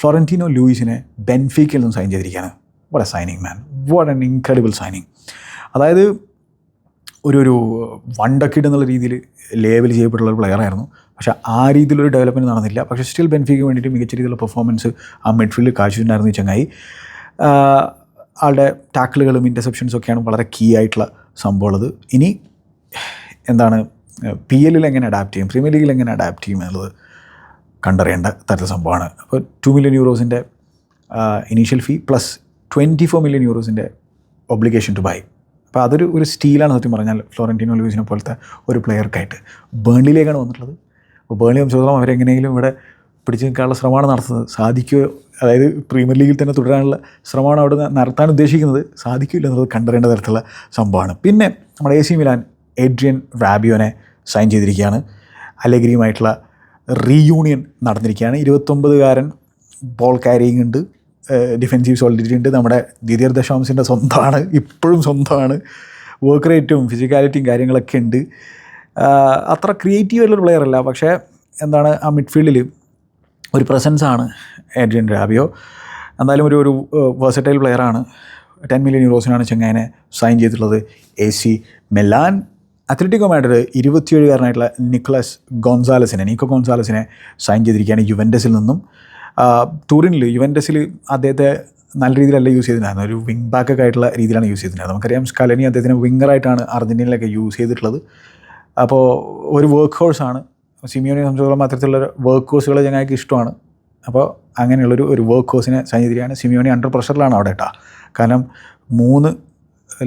ഫ്ലോറന്റീനോ ലൂയിസിനെ ബെൻഫീക്കിൽ നിന്ന് സൈൻ ചെയ്തിരിക്കുകയാണ്. A signing man what an incredible signing അതായത് ഒരു ഒരു വണ്ടക്കിഡ് എന്നുള്ള രീതിയിൽ ലേബൽ ചെയ്യപ്പെട്ടുള്ള ഒരു പ്ലെയറായിരുന്നു പക്ഷേ ആ രീതിയിലൊരു ഡെവലപ്മെന്റ് നടന്നില്ല. പക്ഷേ സ്റ്റിൽ ബെൻഫിക്ക് വേണ്ടിയിട്ട് മികച്ച രീതിയിലുള്ള പെർഫോമൻസ് ആ മിഡ്ഫീൽഡിൽ കാഴ്ചവെച്ചിട്ടുണ്ടായിരുന്നു ചങ്ങായി. ആളുടെ ടാക്കിളുകളും ഇന്റർസെപ്ഷൻസും ഒക്കെയാണ് വളരെ കീ ആയിട്ടുള്ള സംഭവമുള്ളത് ഇനി എന്താണ് പി എല്ലിൽ എങ്ങനെ അഡാപ്റ്റ് ചെയ്യും പ്രീമിയർ ലീഗിൽ എങ്ങനെ അഡാപ്റ്റ് ചെയ്യും എന്നുള്ളത് കണ്ടറിയേണ്ട തരത്തിൽ സംഭവമാണ്. അപ്പോൾ two million യൂറോസിന്റെ initial fee plus twenty four million യൂറോസിന്റെ obligation to buy അപ്പോൾ അതൊരു ഒരു സ്റ്റീലാണ് സത്യം പറഞ്ഞാൽ ഫ്ലോറന്റീനോ ലൂസിനെ പോലത്തെ ഒരു പ്ലെയർക്കായിട്ട് ബേണിലേക്കാണ് വന്നിട്ടുള്ളത്. അപ്പോൾ ബേൺലി സംബന്ധിച്ചിടത്തോളം അവരെങ്ങനെയെങ്കിലും ഇവിടെ പിടിച്ചു നിൽക്കാനുള്ള ശ്രമമാണ് നടത്തുന്നത്. സാധിക്കുമോ അതായത് പ്രീമിയർ ലീഗിൽ തന്നെ തുടരാനുള്ള ശ്രമമാണ് അവിടെ നടത്താൻ ഉദ്ദേശിക്കുന്നത്. സാധിക്കില്ല എന്നുള്ളത് കണ്ടറിയേണ്ട തരത്തിലുള്ള സംഭവമാണ്. പിന്നെ നമ്മുടെ എ സി മിലാൻ എഡ്രിയൻ റാബിയോനെ സൈൻ ചെയ്തിരിക്കുകയാണ്. അലഗ്രിയുമായിട്ടുള്ള റീയൂണിയൻ നടന്നിരിക്കുകയാണ്. ഇരുപത്തൊമ്പതുകാരൻ ബോൾ ക്യാരിയിങ് ഉണ്ട്. ഡിഫെൻസീവ് സോളിഡിറ്റി ഉണ്ട്. നമ്മുടെ ദിദിയർ ദശാംശിന്റെ സ്വന്തമാണ്. ഇപ്പോഴും സ്വന്തമാണ്. വർക്ക് റേറ്റും ഫിസിക്കാലിറ്റിയും കാര്യങ്ങളൊക്കെ ഉണ്ട്. അത്ര ക്രിയേറ്റീവ് ആയിട്ടുള്ള പ്ലെയർ അല്ല. പക്ഷേ എന്താണ് ആ മിഡ്ഫീൽഡിൽ ഒരു പ്രസൻസ് ആണ് എഡ്രിയൻ റാബിയോ എന്തായാലും ഒരു ഒരു വേഴ്സറ്റൈൽ പ്ലെയറാണ് ടെൻ മില്യൺ യൂറോസിനാണ് ചെങ്ങായനെ സൈൻ ചെയ്തിട്ടുള്ളത് A C Milan. Atletico Madrid ഇരുപത്തിയേഴുകാരനായിട്ടുള്ള Niklas ഗോൺസാലസിനെ നിക്കോ ഗോൺസാലസിനെ സൈൻ ചെയ്തിരിക്കുകയാണ് യുവൻഡസിൽ നിന്നും. ടൂറിനിൽ യുവൻഡസിൽ അദ്ദേഹത്തെ നല്ല രീതിയിലല്ല യൂസ് ചെയ്തിട്ടുണ്ടായിരുന്നു ഒരു വിങ് ബാക്കൊക്കെ ആയിട്ടുള്ള രീതിയിലാണ് യൂസ് ചെയ്തിട്ടുണ്ടായിരുന്നത്. നമുക്കറിയാം സ്കലനി അദ്ദേഹത്തിന് വിങ്ങറായിട്ടാണ് അർജന്റീനയിലൊക്കെ യൂസ് ചെയ്തിട്ടുള്ളത്. അപ്പോൾ ഒരു വർക്ക് ഹോഴ്സാണ് സിമിയോനെ സംബന്ധിച്ചിടത്തോളം അത്തരത്തിലുള്ള വർക്ക് കോഴ്സുകൾ ഞങ്ങൾക്ക് ഇഷ്ടമാണ്. അപ്പോൾ അങ്ങനെയുള്ളൊരു ഒരു വർക്ക് കോഴ്സിനെ സന്നിധിയാണ് സിമിയോനെ അണ്ടർ പ്രഷറിലാണ് അവിടെ കേട്ടോ. കാരണം മൂന്ന്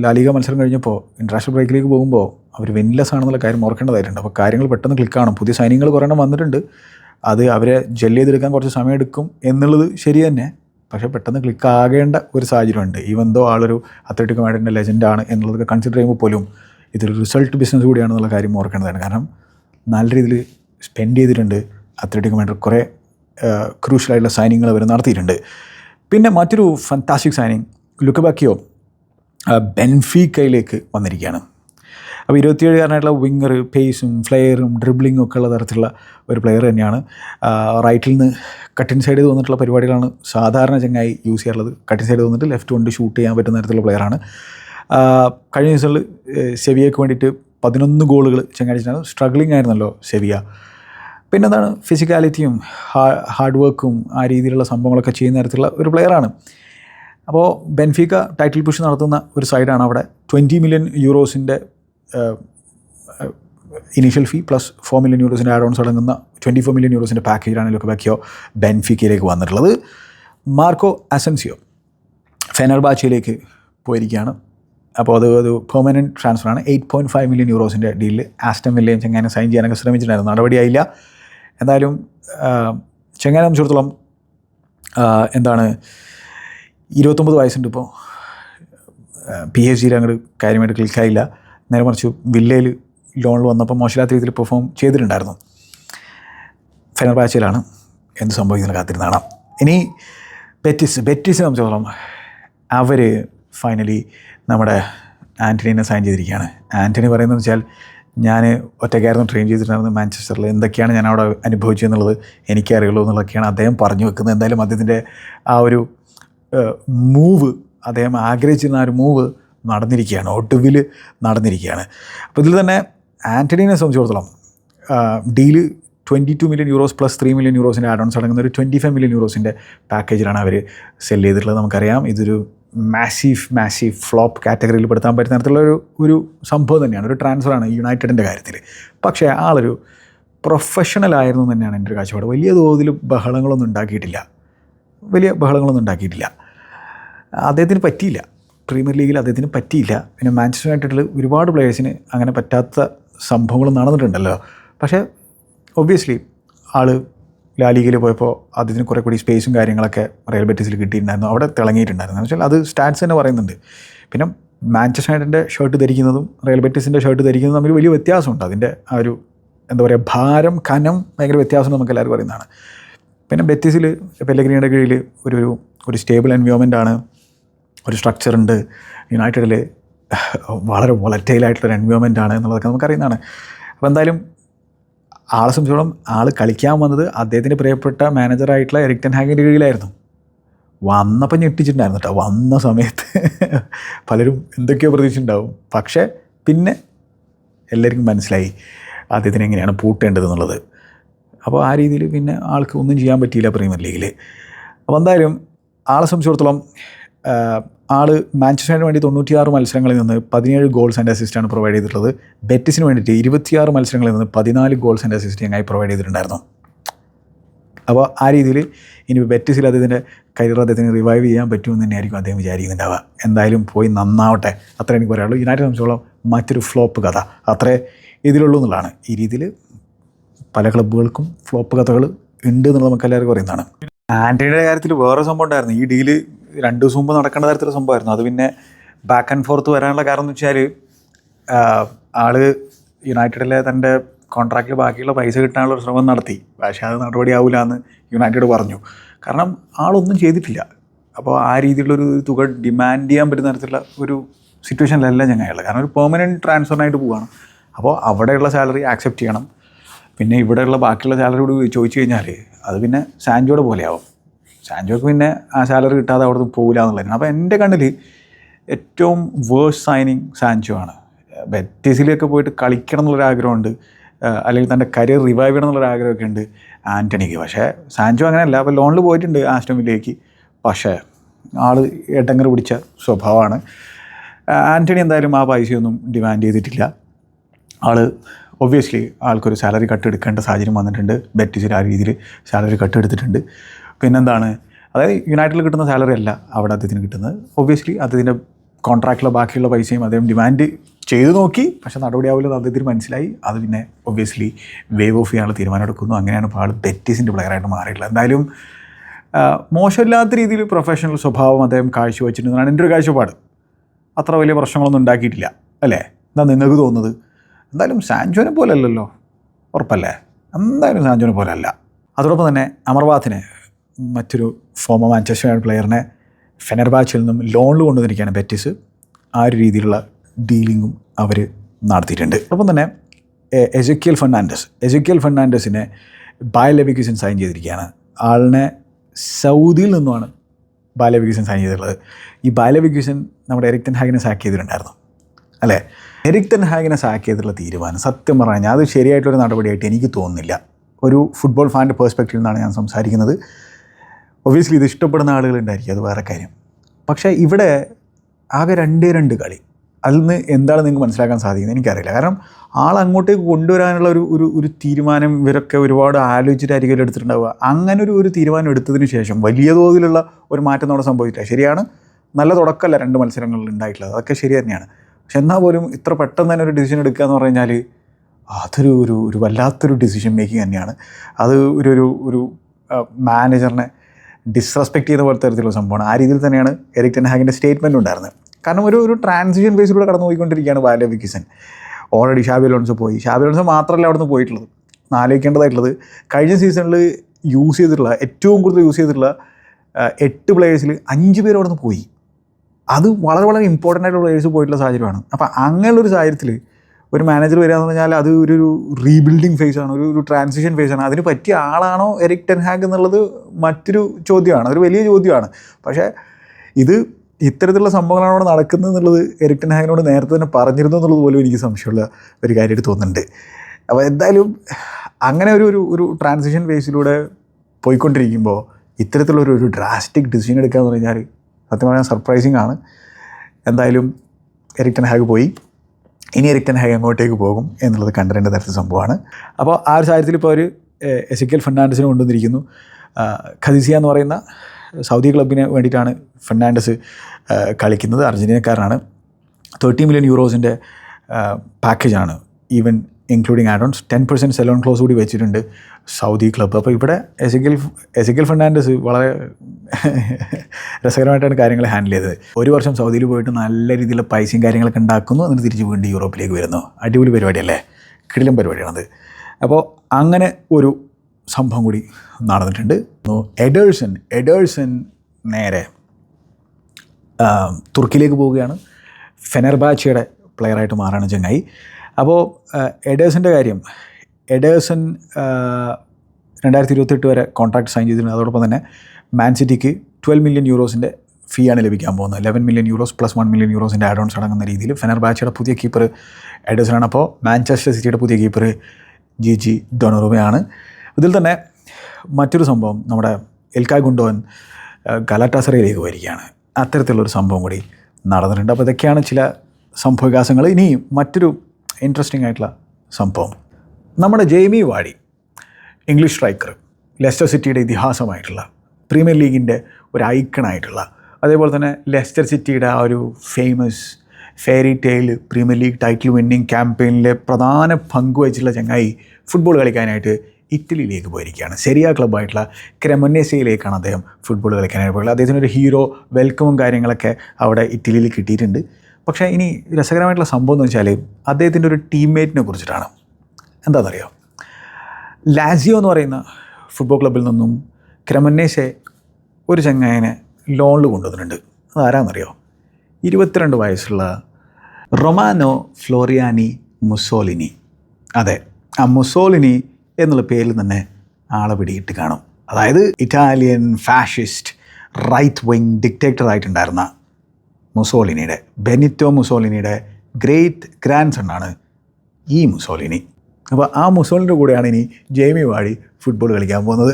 ലാലിക മത്സരം കഴിഞ്ഞപ്പോൾ ഇന്റർനാഷണൽ ബ്രേക്കിലേക്ക് പോകുമ്പോൾ അവർ വെൻലെസ് ആണെന്നുള്ള കാര്യം ഓർക്കേണ്ടതായിട്ടുണ്ട്. അപ്പോൾ കാര്യങ്ങൾ പെട്ടെന്ന് ക്ലിക്കാണ് പുതിയ സൈനിങ്ങൾ കുറേ എണ്ണം വന്നിട്ടുണ്ട്. അത് അവരെ ജെല്ല് ചെയ്തെടുക്കാൻ കുറച്ച് സമയം എടുക്കും എന്നുള്ളത് ശരി തന്നെ. പക്ഷേ പെട്ടെന്ന് ക്ലിക്ക് ആകേണ്ട ഒരു സാഹചര്യമുണ്ട്. ഈവൻ ദോ ആളൊരു അത്ലറ്റിക് മാഡിന്റെ ലെജൻഡാണ് എന്നുള്ളതൊക്കെ കൺസിഡർ ചെയ്യുമ്പോൾ പോലും ഇതൊരു റിസൾട്ട് ബിസിനസ് കൂടിയാണെന്നുള്ള കാര്യം ഓർക്കേണ്ടതാണ്. കാരണം നല്ല രീതിയിൽ സ്പെൻഡ് ചെയ്തിട്ടുണ്ട്. അത്ലറ്റിക് മാഡ്രിഡ് കുറേ ക്രൂഷ്യലായിട്ടുള്ള സൈനിങ്ങൾ അവർ നടത്തിയിട്ടുണ്ട്. പിന്നെ മറ്റൊരു ഫന്താസ്റ്റിക് സൈനിങ് ലുക്കബാക്കിയോ ബെൻഫീക്കയിലേക്ക് വന്നിരിക്കുകയാണ്. അപ്പോൾ ഇരുപത്തിയേഴുകാരനായിട്ടുള്ള വിങ്ങർ പേസും ഫ്ലെയറും ഡ്രിബ്ലിങ്ങും ഒക്കെ ഉള്ള തരത്തിലുള്ള ഒരു പ്ലെയർ തന്നെയാണ്. റൈറ്റിൽ നിന്ന് കട്ടിൻ സൈഡ് വന്നിട്ടുള്ള പരിപാടികളാണ് സാധാരണ ചങ്ങായി യൂസ് ചെയ്യാറുള്ളത്. കട്ടിൻ സൈഡ് വന്നിട്ട് ലെഫ്റ്റ് കൊണ്ട് ഷൂട്ട് ചെയ്യാൻ പറ്റുന്ന തരത്തിലുള്ള പ്ലെയറാണ് കഴിഞ്ഞ ദിവസങ്ങളിൽ സെവിയയ്ക്ക് വേണ്ടിയിട്ട് പതിനൊന്ന് ഗോളുകൾ ചങ്ങാടിച്ചിട്ടാണ് സ്ട്രഗ്ലിംഗ് ആയിരുന്നല്ലോ സെവിയ. പിന്നെന്താണ്? ഫിസിക്കാലിറ്റിയും ഹാർഡ് വർക്കും ആ രീതിയിലുള്ള സംഭവങ്ങളൊക്കെ ചെയ്യുന്ന തരത്തിലുള്ള ഒരു പ്ലെയറാണ് അപ്പോൾ ബെൻഫീക്ക ടൈറ്റിൽ പുഷ് നടത്തുന്ന ഒരു സൈഡാണ് അവിടെ. Twenty million യൂറോസിന്റെ initial fee plus four million യൂറോസിന്റെ add ons അടങ്ങുന്ന ട്വന്റി ഫോർ മില്യൺ യൂറോസിന്റെ പാക്കേജാണ് ലുക്കബാക്കിയോ ബെൻഫിക്കയിലേക്ക് വന്നിട്ടുള്ളത്. മാർക്കോ അസൻസിയോ ഫെനർബാച്ചയിലേക്ക് പോയിരിക്കുകയാണ്. അപ്പോൾ അത് ഒരു പെർമനന്റ് ട്രാൻസ്ഫറാണ് എയ്റ്റ് പോയിന്റ് ഫൈവ് മില്യൺ യൂറോസിന്റെ ഡീലിൽ ആസ്റ്റം വില്ലയും ചെങ്ങാനും സൈൻ ചെയ്യാനൊക്കെ ശ്രമിച്ചിട്ടുണ്ടായിരുന്നു. നടപടിയായില്ല. എന്തായാലും ചെങ്ങാനെ സംബന്ധിച്ചിടത്തോളം എന്താണ് ഇരുപത്തൊമ്പത് വയസ്സുണ്ട് ഇപ്പോൾ. പി എച്ച് ഡിയിൽ അങ്ങോട്ട് കാര്യമായിട്ട് ക്ലിക്കായില്ല. നേരെ മറിച്ച് വില്ലയിൽ ലോണിൽ വന്നപ്പോൾ മോശമില്ലാത്ത രീതിയിൽ പെർഫോം ചെയ്തിട്ടുണ്ടായിരുന്നു. ഫെനർബാച്ചയിലാണ് എന്ത് സംഭവിക്കുന്ന കാത്തിരുന്ന് ഇനി ബെറ്റിസ് ബെറ്റിസ് സംബന്ധിച്ചോളം അവർ ഫൈനലി നമ്മുടെ ആന്റണീനെ സൈൻ ചെയ്തിരിക്കുകയാണ്. ആന്റണി പറയുന്നത് വെച്ചാൽ ഞാൻ ഒറ്റയ്ക്കായിരുന്നു ട്രെയിൻ ചെയ്തിട്ടുണ്ടായിരുന്നത് മാഞ്ചസ്റ്ററിൽ. എന്തൊക്കെയാണ് ഞാൻ അവിടെ അനുഭവിച്ചതെന്നുള്ളത് എനിക്കറിയുള്ളൂ എന്നുള്ളതൊക്കെയാണ് അദ്ദേഹം പറഞ്ഞു വെക്കുന്നത്. എന്തായാലും അദ്ദേഹത്തിന്റെ ആ ഒരു മൂവ് അദ്ദേഹം ആഗ്രഹിച്ചിരുന്ന ആ ഒരു മൂവ് നടന്നിരിക്കുകയാണ്. ഒടുവിൽ നടന്നിരിക്കുകയാണ്. അപ്പോൾ ഇതിൽ തന്നെ ആന്റണീനെ സംബന്ധിച്ചിടത്തോളം deal twenty two million euros plus three million യൂറോസിന്റെ add ons അടങ്ങുന്ന ഒരു ട്വന്റി ഫൈവ് മില്യൺ യൂറോസിന്റെ പാക്കേജിലാണ് അവർ സെൽ ചെയ്തിട്ടുള്ളത്. നമുക്കറിയാം ഇതൊരു മാസീവ് മാസീവ് ഫ്ലോപ്പ് കാറ്റഗറിയിൽ പെടുത്താൻ പറ്റുന്ന തരത്തിലുള്ള ഒരു ഒരു സംഭവം തന്നെയാണ്. ഒരു ട്രാൻസ്ഫറാണ് യുണൈറ്റഡിന്റെ കാര്യത്തിൽ. പക്ഷേ ആളൊരു പ്രൊഫഷണൽ ആയിരുന്നു തന്നെയാണ് എന്റെ ഒരു കാഴ്ചപ്പാട്. വലിയ തോതിൽ ബഹളങ്ങളൊന്നും ഉണ്ടാക്കിയിട്ടില്ല. വലിയ ബഹളങ്ങളൊന്നും ഉണ്ടാക്കിയിട്ടില്ല. അദ്ദേഹത്തിന് പറ്റിയില്ല. പ്രീമിയർ ലീഗിൽ അദ്ദേഹത്തിന് പറ്റിയില്ല. പിന്നെ മാഞ്ചസ്റ്റർ യുണൈറ്റഡിൽ ഒരുപാട് പ്ലേയേഴ്സിന് അങ്ങനെ പറ്റാത്ത സംഭവങ്ങൾ നടന്നിട്ടുണ്ടല്ലോ. പക്ഷേ ഒബ്വിയസ്ലി ആൾ ലാലീഗിൽ പോയപ്പോൾ അദ്ദേഹത്തിന് കുറേ കൂടി സ്പേസും കാര്യങ്ങളൊക്കെ റയൽ ബെറ്റിസിൽ കിട്ടിയിട്ടുണ്ടായിരുന്നു. അവിടെ തിളങ്ങിയിട്ടുണ്ടായിരുന്നു. എന്ന് വെച്ചാൽ അത് സ്റ്റാറ്റ്സ് തന്നെ പറയുന്നുണ്ട്. പിന്നെ മാഞ്ചസ്റ്റർ യുണൈറ്റഡിന്റെ ഷർട്ട് ധരിക്കുന്നതും റയൽ ബെറ്റിസിന്റെ ഷർട്ട് ധരിക്കുന്നതും തമ്മിൽ വലിയ വ്യത്യാസമുണ്ട്. അതിന്റെ ആ ഒരു എന്താ പറയുക ഭാരം കനം ഭയങ്കര വ്യത്യാസം നമുക്ക് എല്ലാവരും പറയുന്നതാണ് പിന്നെ ബെറ്റിസിൽ പെല്ലഗ്രീനയുടെ കീഴിൽ ഒരു ഒരു ഒരു സ്റ്റേബിൾ എൻവയോൺമെന്റ് ആണ്. ഒരു സ്ട്രക്ചർ ഉണ്ട്. യുണൈറ്റഡിൽ വളരെ വൊളറ്റൈലായിട്ടുള്ളൊരു എൻവയോൺമെന്റ് ആണ് എന്നുള്ളതൊക്കെ നമുക്കറിയുന്നതാണ് അപ്പോൾ എന്തായാലും ആളെ സംബന്ധിച്ചോളം ആൾ കളിക്കാൻ വന്നത് അദ്ദേഹത്തിന്റെ പ്രിയപ്പെട്ട മാനേജറായിട്ടുള്ള എറിക്ടൻ ഹാഗിന്റെ കീഴിലായിരുന്നു. വന്നപ്പോൾ ഞെട്ടിച്ചിട്ടുണ്ടായിരുന്നു കേട്ടോ വന്ന സമയത്ത് പലരും എന്തൊക്കെയോ പ്രതീക്ഷിച്ചിട്ടുണ്ടാവും. പക്ഷേ പിന്നെ എല്ലാവർക്കും മനസ്സിലായി അദ്ദേഹത്തിന് എങ്ങനെയാണ് പൂട്ടേണ്ടത് എന്നുള്ളത്. അപ്പോൾ ആ രീതിയിൽ പിന്നെ ആൾക്ക് ഒന്നും ചെയ്യാൻ പറ്റിയില്ല പ്രീമിയർ ലീഗിൽ അപ്പോൾ എന്തായാലും ആളെ സംബന്ധിച്ചിടത്തോളം ആൾ മാഞ്ചസ്റ്ററിന് വേണ്ടി തൊണ്ണൂറ്റിയാറ് മത്സരങ്ങളിൽ നിന്ന് പതിനേഴ് ഗോൾസ് ആൻഡ് അസിസ്റ്റാണ് പ്രൊവൈഡ് ചെയ്തിട്ടുള്ളത്. ബെറ്റിസിന് വേണ്ടിയിട്ട് ഇരുപത്തിയാറ് മത്സരങ്ങളിൽ നിന്ന് പതിനാല് ഗോൾസ് ആൻഡ് അസിസ്റ്റ് ഞങ്ങൾ പ്രൊവൈഡ് ചെയ്തിട്ടുണ്ടായിരുന്നു. അപ്പോൾ ആ രീതിയിൽ ഇനി ബെറ്റിസിൽ അദ്ദേഹത്തിന്റെ കരിയർ അദ്ദേഹത്തിന് റിവൈവ് ചെയ്യാൻ പറ്റുമെന്ന് തന്നെയായിരിക്കും അദ്ദേഹം വിചാരിക്കുന്നുണ്ടാവുക. എന്തായാലും പോയി നന്നാവട്ടെ. അത്ര എനിക്ക് പറയാനുള്ളൂ. യുണൈറ്റഡ് സംബന്ധിച്ചോളം മറ്റൊരു ഫ്ലോപ്പ് കഥ. അത്രേ ഇതിലുള്ളൂ എന്നുള്ളതാണ്. ഈ രീതിയിൽ പല ക്ലബ്ബുകൾക്കും ഫ്ലോപ്പ് കഥകൾ ഉണ്ട് എന്നുള്ളത് നമുക്ക് എല്ലാവർക്കും അറിയുന്നതാണ്. ആന്റണിയുടെ കാര്യത്തിൽ വേറെ സംഭവം ഉണ്ടായിരുന്നു. ഈ ഡീൽ രണ്ട് ദിവസം മുമ്പ് നടക്കേണ്ട തരത്തിലുള്ള സംഭവമായിരുന്നു. അത് പിന്നെ ബാക്ക് ആൻഡ് ഫോർത്ത് വരാനുള്ള കാരണം എന്ന് വെച്ചാൽ ആൾ യുണൈറ്റഡിലെ തന്റെ കോൺട്രാക്റ്റിൽ ബാക്കിയുള്ള പൈസ കിട്ടാനുള്ള ശ്രമം നടത്തി. പക്ഷേ അത് നടപടിയാവില്ല എന്ന് യുണൈറ്റഡ് പറഞ്ഞു. കാരണം ആളൊന്നും ചെയ്തിട്ടില്ല. അപ്പോൾ ആ രീതിയിലുള്ളൊരു തുക ഡിമാൻഡ് ചെയ്യാൻ പറ്റുന്ന തരത്തിലുള്ള ഒരു സിറ്റുവേഷനിലല്ല ഞങ്ങളുള്ളത് കാരണം ഒരു പെർമനന്റ് ട്രാൻസ്ഫറിനായിട്ട് പോവുകയാണ് അപ്പോൾ അവിടെയുള്ള സാലറി ആക്സെപ്റ്റ് ചെയ്യണം. പിന്നെ ഇവിടെയുള്ള ബാക്കിയുള്ള സാലറി കൂടി ചോദിച്ചു കഴിഞ്ഞാൽ അത് പിന്നെ സാൻജോയുടെ പോലെയാവും. സാൻജോക്ക് പിന്നെ ആ സാലറി കിട്ടാതെ അവിടുന്ന് പോകില്ല എന്നുള്ളതാണ് അപ്പോൾ എന്റെ കണ്ണിൽ ഏറ്റവും വേഴ്സ് സൈനിങ് സാൻജോ ആണ്. ബെറ്റീസിലൊക്കെ പോയിട്ട് കളിക്കണം എന്നുള്ളൊരാഗ്രഹമുണ്ട് അല്ലെങ്കിൽ തന്റെ കരിയർ റിവൈവ് ചെയ്യണം എന്നുള്ളൊരു ആഗ്രഹമൊക്കെ ഉണ്ട് ആന്റണിക്ക് പക്ഷേ സാൻജോ അങ്ങനെയല്ല. അപ്പോൾ ലോണിൽ പോയിട്ടുണ്ട് ആസ്റ്റമിലേക്ക് പക്ഷേ ആൾ ഏട്ടങ്ങർ പിടിച്ച സ്വഭാവമാണ്. ആന്റണി എന്തായാലും ആ പൈസയൊന്നും ഡിമാൻഡ് ചെയ്തിട്ടില്ല. ആൾ ഒബ്വിയസ്ലി ആൾക്കൊരു സാലറി കട്ട് എടുക്കേണ്ട സാഹചര്യം വന്നിട്ടുണ്ട്. ബെറ്റിസിൽ ആ രീതിയിൽ സാലറി കട്ട് എടുത്തിട്ടുണ്ട്. പിന്നെന്താണ്? അതായത് യുണൈറ്റഡിൽ കിട്ടുന്ന സാലറി അല്ല അവിടെ അദ്ദേഹത്തിന് കിട്ടുന്നത്. ഒബ്വിയസ്ലി അദ്ദേഹത്തിന്റെ കോൺട്രാക്റ്റിലെ ബാക്കിയുള്ള പൈസയും അദ്ദേഹം ഡിമാൻഡ് ചെയ്തു നോക്കി. പക്ഷേ നടപടിയാവില്ലെന്ന് അദ്ദേഹത്തിന് മനസ്സിലായി. അത് പിന്നെ ഒബ്വിയസ്ലി വേവ് ഓഫ് ചെയ്യാനുള്ള തീരുമാനം എടുക്കുന്നു. അങ്ങനെയാണ് ഇപ്പോൾ ആൾ ബെറ്റീസിന്റെ പ്ലെയറായിട്ട് മാറിയിട്ടുള്ളത്. എന്തായാലും മോശമില്ലാത്ത രീതിയിൽ പ്രൊഫഷണൽ സ്വഭാവം അദ്ദേഹം കാഴ്ചവെച്ചിട്ടുണ്ടെന്നാണ് എന്റെ ഒരു കാഴ്ചപ്പാട്. അത്ര വലിയ പ്രശ്നങ്ങളൊന്നും ഉണ്ടാക്കിയിട്ടില്ല. അല്ലേ? എന്താ നിങ്ങൾക്ക് തോന്നുന്നത്. എന്തായാലും സാൻജോനെ പോലെ അല്ലല്ലോ. ഉറപ്പല്ലേ? എന്തായാലും സാൻജോനെ പോലെ അല്ല. അതോടൊപ്പം തന്നെ അമർവാത്തിനെ മറ്റൊരു ഫോമ മാഞ്ചസ്റ്റർ യുണൈറ്റഡ് പ്ലെയറിനെ ഫെനർബാച്ചിൽ നിന്നും ലോണിൽ കൊണ്ടുവന്നിരിക്കുകയാണ് ബെറ്റിസ് ആ ഒരു രീതിയിലുള്ള ഡീലിങ്ങും അവർ നടത്തിയിട്ടുണ്ട്. അപ്പം തന്നെ എജക്കിയൽ ഫെർണാണ്ടസ് ഫെർണാൻഡസിനെ ഫെർണാണ്ടസിനെ ബായ സൈൻ ചെയ്തിരിക്കുകയാണ്. ആളിനെ സൗദിയിൽ നിന്നുമാണ് ബാലവിക്യൂസൻ സൈൻ ചെയ്തിട്ടുള്ളത്. ഈ ബാലവിക്യൂസൻ നമ്മുടെ എരിക്തൻ ഹാഗിനെ സാക്ക് ചെയ്തിട്ടുണ്ടായിരുന്നു. അല്ലേ? എരിക്തൻ ഹാഗിനെ സാക്ക് ചെയ്തിട്ടുള്ള തീരുമാനം സത്യം പറഞ്ഞാൽ അത് ശരിയായിട്ടൊരു നടപടിയായിട്ട് എനിക്ക് തോന്നുന്നില്ല. ഒരു ഫുട്ബോൾ ഫാന്റെ പേഴ്സ്പെക്റ്റീവിൽ നിന്നാണ് ഞാൻ സംസാരിക്കുന്നത്. ഒബ്വിയസ്ലി ഇത് ഇഷ്ടപ്പെടുന്ന ആളുകളുണ്ടായിരിക്കും. അത് വേറെ കാര്യം. പക്ഷേ ഇവിടെ ആകെ രണ്ടേ രണ്ട് കളി. അതിൽ നിന്ന് എന്താണ് നിങ്ങൾക്ക് മനസ്സിലാക്കാൻ സാധിക്കുന്നത്? എനിക്കറിയില്ല. കാരണം ആൾ അങ്ങോട്ടേക്ക് കൊണ്ടുവരാനുള്ള ഒരു ഒരു ഒരു തീരുമാനം ഇവരൊക്കെ ഒരുപാട് ആലോചിച്ചിട്ടായിരിക്കും എടുത്തിട്ടുണ്ടാവുക. അങ്ങനെ ഒരു ഒരു തീരുമാനം എടുത്തതിന് ശേഷം വലിയ തോതിലുള്ള ഒരു മാറ്റം അവിടെ സംഭവിച്ചില്ല ശരിയാണ്. നല്ല തുടക്കമല്ല രണ്ട് മത്സരങ്ങളിൽ ഉണ്ടായിട്ടുള്ളത്. അതൊക്കെ ശരി തന്നെയാണ്. പക്ഷെ എന്നാൽ പോലും ഇത്ര പെട്ടെന്ന് തന്നെ ഒരു ഡിസിഷൻ എടുക്കുക എന്ന് പറഞ്ഞു കഴിഞ്ഞാൽ അതൊരു ഒരു ഒരു വല്ലാത്തൊരു ഡിസിഷൻ മേക്കിംഗ് തന്നെയാണ്. അത് ഒരു ഒരു ഒരു മാനേജറിനെ ഡിസ്റെസ്പെക്ട് ചെയ്യുന്ന പോലത്തെ തരത്തിലുള്ള സംഭവമാണ്. ആ രീതിയിൽ തന്നെയാണ് എറിക് ടെൻഹാഗിന്റെ സ്റ്റേറ്റ്മെന്റ് ഉണ്ടായിരുന്നത്. കാരണം ഒരു ഒരു ട്രാൻസിഷൻ ഫേസിലൂടെ കടന്നു പോയിക്കൊണ്ടിരിക്കുകയാണ് ബാല വിക്കിസൻ ഓൾറെഡി ഷാബി ലോൺസ് പോയി. ഷാബി ലോൺസ് മാത്രമല്ല അവിടെ നിന്ന് പോയിട്ടുള്ളത്. ആലോചിക്കേണ്ടതായിട്ടുള്ളത് കഴിഞ്ഞ സീസണിൽ യൂസ് ചെയ്തിട്ടുള്ള ഏറ്റവും കൂടുതൽ യൂസ് ചെയ്തിട്ടുള്ള എട്ട് പ്ലേയേഴ്സിൽ അഞ്ച് പേർ അവിടെ നിന്ന് പോയി. അത് വളരെ വളരെ ഇമ്പോർട്ടന്റ് ആയിട്ടുള്ള പ്ലേയേഴ്സ് പോയിട്ടുള്ള സാഹചര്യമാണ്. അപ്പോൾ അങ്ങനെയുള്ളൊരു സാഹചര്യത്തിൽ ഒരു മാനേജർ വരിക എന്ന് പറഞ്ഞാൽ അത് ഒരു റീബിൽഡിങ് ഫേസ് ആണ് ഒരു ഒരു ട്രാൻസിഷൻ ഫേസ് ആണ്. അതിന് പറ്റിയ ആളാണോ എറിക് ടെൻഹാഗ് എന്നുള്ളത് മറ്റൊരു ചോദ്യമാണ് അതൊരു വലിയ ചോദ്യമാണ്. പക്ഷേ ഇത് ഇത്തരത്തിലുള്ള സംഭവങ്ങളാണ് അവിടെ നടക്കുന്നത് എന്നുള്ളത് എറിക് ടെൻഹാഗിനോട് നേരത്തെ തന്നെ പറഞ്ഞിരുന്നു എന്നുള്ളത് പോലും എനിക്ക് സംശയമുള്ള ഒരു കാര്യമായിട്ട് തോന്നുന്നുണ്ട്. അപ്പോൾ എന്തായാലും അങ്ങനെ ഒരു ഒരു ഒരു ട്രാൻസിഷൻ ഫേസിലൂടെ പോയിക്കൊണ്ടിരിക്കുമ്പോൾ ഇത്തരത്തിലുള്ള ഒരു ഡ്രാസ്റ്റിക് ഡിസിഷൻ എടുക്കുക എന്ന് പറഞ്ഞാൽ സത്യം പറഞ്ഞാൽ സർപ്രൈസിങ് ആണ്. എന്തായാലും എറിക് ടെൻഹാഗ് പോയി. ഇനി റിട്ടേൺ ഹൈ എങ്ങോട്ടേക്ക് പോകും എന്നുള്ളത് കണ്ടറിയേണ്ട തരത്തിൽ സംഭവമാണ്. അപ്പോൾ ആ ഒരു സാഹചര്യത്തിൽ ഇപ്പോൾ ഒരു എസിക്കൽ ഫെർണാണ്ടസിനെ കൊണ്ടുവന്നിരിക്കുന്നു. ഖദീസിയ എന്ന് പറയുന്ന സൗദി ക്ലബിന് വേണ്ടിയിട്ടാണ് ഫെർണാണ്ടസ് കളിക്കുന്നത്. അർജന്റീനക്കാരനാണ് തേർട്ടി മില്യൺ യൂറോസിന്റെ പാക്കേജാണ്. Even including add ons ten percent sell on clause കൂടി വെച്ചിട്ടുണ്ട് സൗദി ക്ലബ്ബ് അപ്പോൾ ഇവിടെ എസിക്കൽ എസിക്കൽ ഫെർണാൻഡസ് വളരെ രസകരമായിട്ടാണ് കാര്യങ്ങൾ ഹാൻഡിൽ ചെയ്തത്. ഒരു വർഷം സൗദിയിൽ പോയിട്ട് നല്ല രീതിയിലുള്ള പൈസയും കാര്യങ്ങളൊക്കെ ഉണ്ടാക്കുന്നു എന്നിട്ട് തിരിച്ച് വീണ്ടും യൂറോപ്പിലേക്ക് വരുന്നു. അടിപൊളി പരിപാടിയല്ലേ? കിടിലം പരിപാടിയാണത്. അപ്പോൾ അങ്ങനെ ഒരു സംഭവം കൂടി നടന്നിട്ടുണ്ട്. എഡേഴ്സൺ എഡേഴ്സൺ നേരെ തുർക്കിയിലേക്ക് പോവുകയാണ്. ഫെനർബാച്ചയുടെ പ്ലെയറായിട്ട് മാറാണ് ചങ്ങായി. അപ്പോൾ എഡേഴ്സിന്റെ കാര്യം. എഡേഴ്സൺ രണ്ടായിരത്തി ഇരുപത്തെട്ട് വരെ കോൺട്രാക്ട് സൈൻ ചെയ്തിട്ടുണ്ട് അതോടൊപ്പം തന്നെ മാൻ സിറ്റിക്ക് ട്വൽവ് മില്യൺ യൂറോസിന്റെ ഫീ ആണ് ലഭിക്കാൻ പോകുന്നത്. Eleven million euros plus one million യൂറോസിന്റെ add ons അടങ്ങുന്ന രീതിയിൽ ഫെനർ ഫെനർബാച്ചയുടെ പുതിയ കീപ്പർ എഡേഴ്സനാണ് അപ്പോൾ മാഞ്ചസ്റ്റർ സിറ്റിയുടെ പുതിയ കീപ്പർ ജി ജി ഡൊണറുമയാണ് ഇതിൽ തന്നെ മറ്റൊരു സംഭവം നമ്മുടെ എൽക്കായ് ഗുണ്ടോൻ ഗലാട്ടാസറയിലേക്ക് വരികയാണ്. അത്തരത്തിലുള്ളൊരു സംഭവം കൂടി നടന്നിട്ടുണ്ട്. അപ്പോൾ ഇതൊക്കെയാണ് ചില സംഭവവികാസങ്ങൾ. ഇനി മറ്റൊരു ഇൻട്രസ്റ്റിംഗ് ആയിട്ടുള്ള സംഭവം. നമ്മുടെ ജെയ്മി വാടി ഇംഗ്ലീഷ് സ്ട്രൈക്കർ ലെസ്റ്റർ സിറ്റിയുടെ ഇതിഹാസമായിട്ടുള്ള പ്രീമിയർ ലീഗിന്റെ ഒരു ഐക്കണായിട്ടുള്ള അതേപോലെ തന്നെ ലെസ്റ്റർ സിറ്റിയുടെ ആ ഒരു famous fairy tale premier league title winning ക്യാമ്പയിനിലെ പ്രധാന പങ്ക് ചങ്ങായി ഫുട്ബോൾ കളിക്കാനായിട്ട് ഇറ്റലിയിലേക്ക് പോയിരിക്കുകയാണ്. സെരിയ ക്ലബ്ബായിട്ടുള്ള ക്രമന്യസയിലേക്കാണ് അദ്ദേഹം ഫുട്ബോൾ കളിക്കാനായിട്ട് പോയത്. അദ്ദേഹത്തിനൊരു ഹീറോ വെൽക്കമും കാര്യങ്ങളൊക്കെ അവിടെ ഇറ്റലിയിൽ കിട്ടിയിട്ടുണ്ട്. പക്ഷേ ഇനി രസകരമായിട്ടുള്ള സംഭവം എന്ന് വെച്ചാൽ അദ്ദേഹത്തിന്റെ ഒരു ടീംമേറ്റിനെ കുറിച്ചിട്ടാണ്. എന്താണെന്നറിയോ ലാസിയോ എന്ന് പറയുന്ന ഫുട്ബോൾ ക്ലബ്ബിൽ നിന്നും ക്രമന്നേശെ ഒരു ചങ്ങായനെ ലോണിൽ കൊണ്ടുവന്നിട്ടുണ്ട്. അത് ആരാണെന്നറിയോ ഇരുപത്തിരണ്ട് വയസ്സുള്ള റൊമാനോ ഫ്ലോറിയാനി മുസോലിനി. അതെ ആ മുസോലിനി എന്നുള്ള പേരിൽ തന്നെ ആളെ പിടിയിട്ട് കാണും. അതായത് Italian fascist right wing dictator ആയിട്ടുണ്ടായിരുന്ന മുസോളിനിയുടെ ബെനിറ്റോ മുസോളിനിയുടെ ഗ്രേറ്റ് ഗ്രാൻഡ് സണ്ണാണ് ഈ മുസോളിനി. അപ്പോൾ ആ മുസോളിന്റെ കൂടെയാണ് ഇനി ജെയ്മി വാഴി ഫുട്ബോൾ കളിക്കാൻ പോകുന്നത്.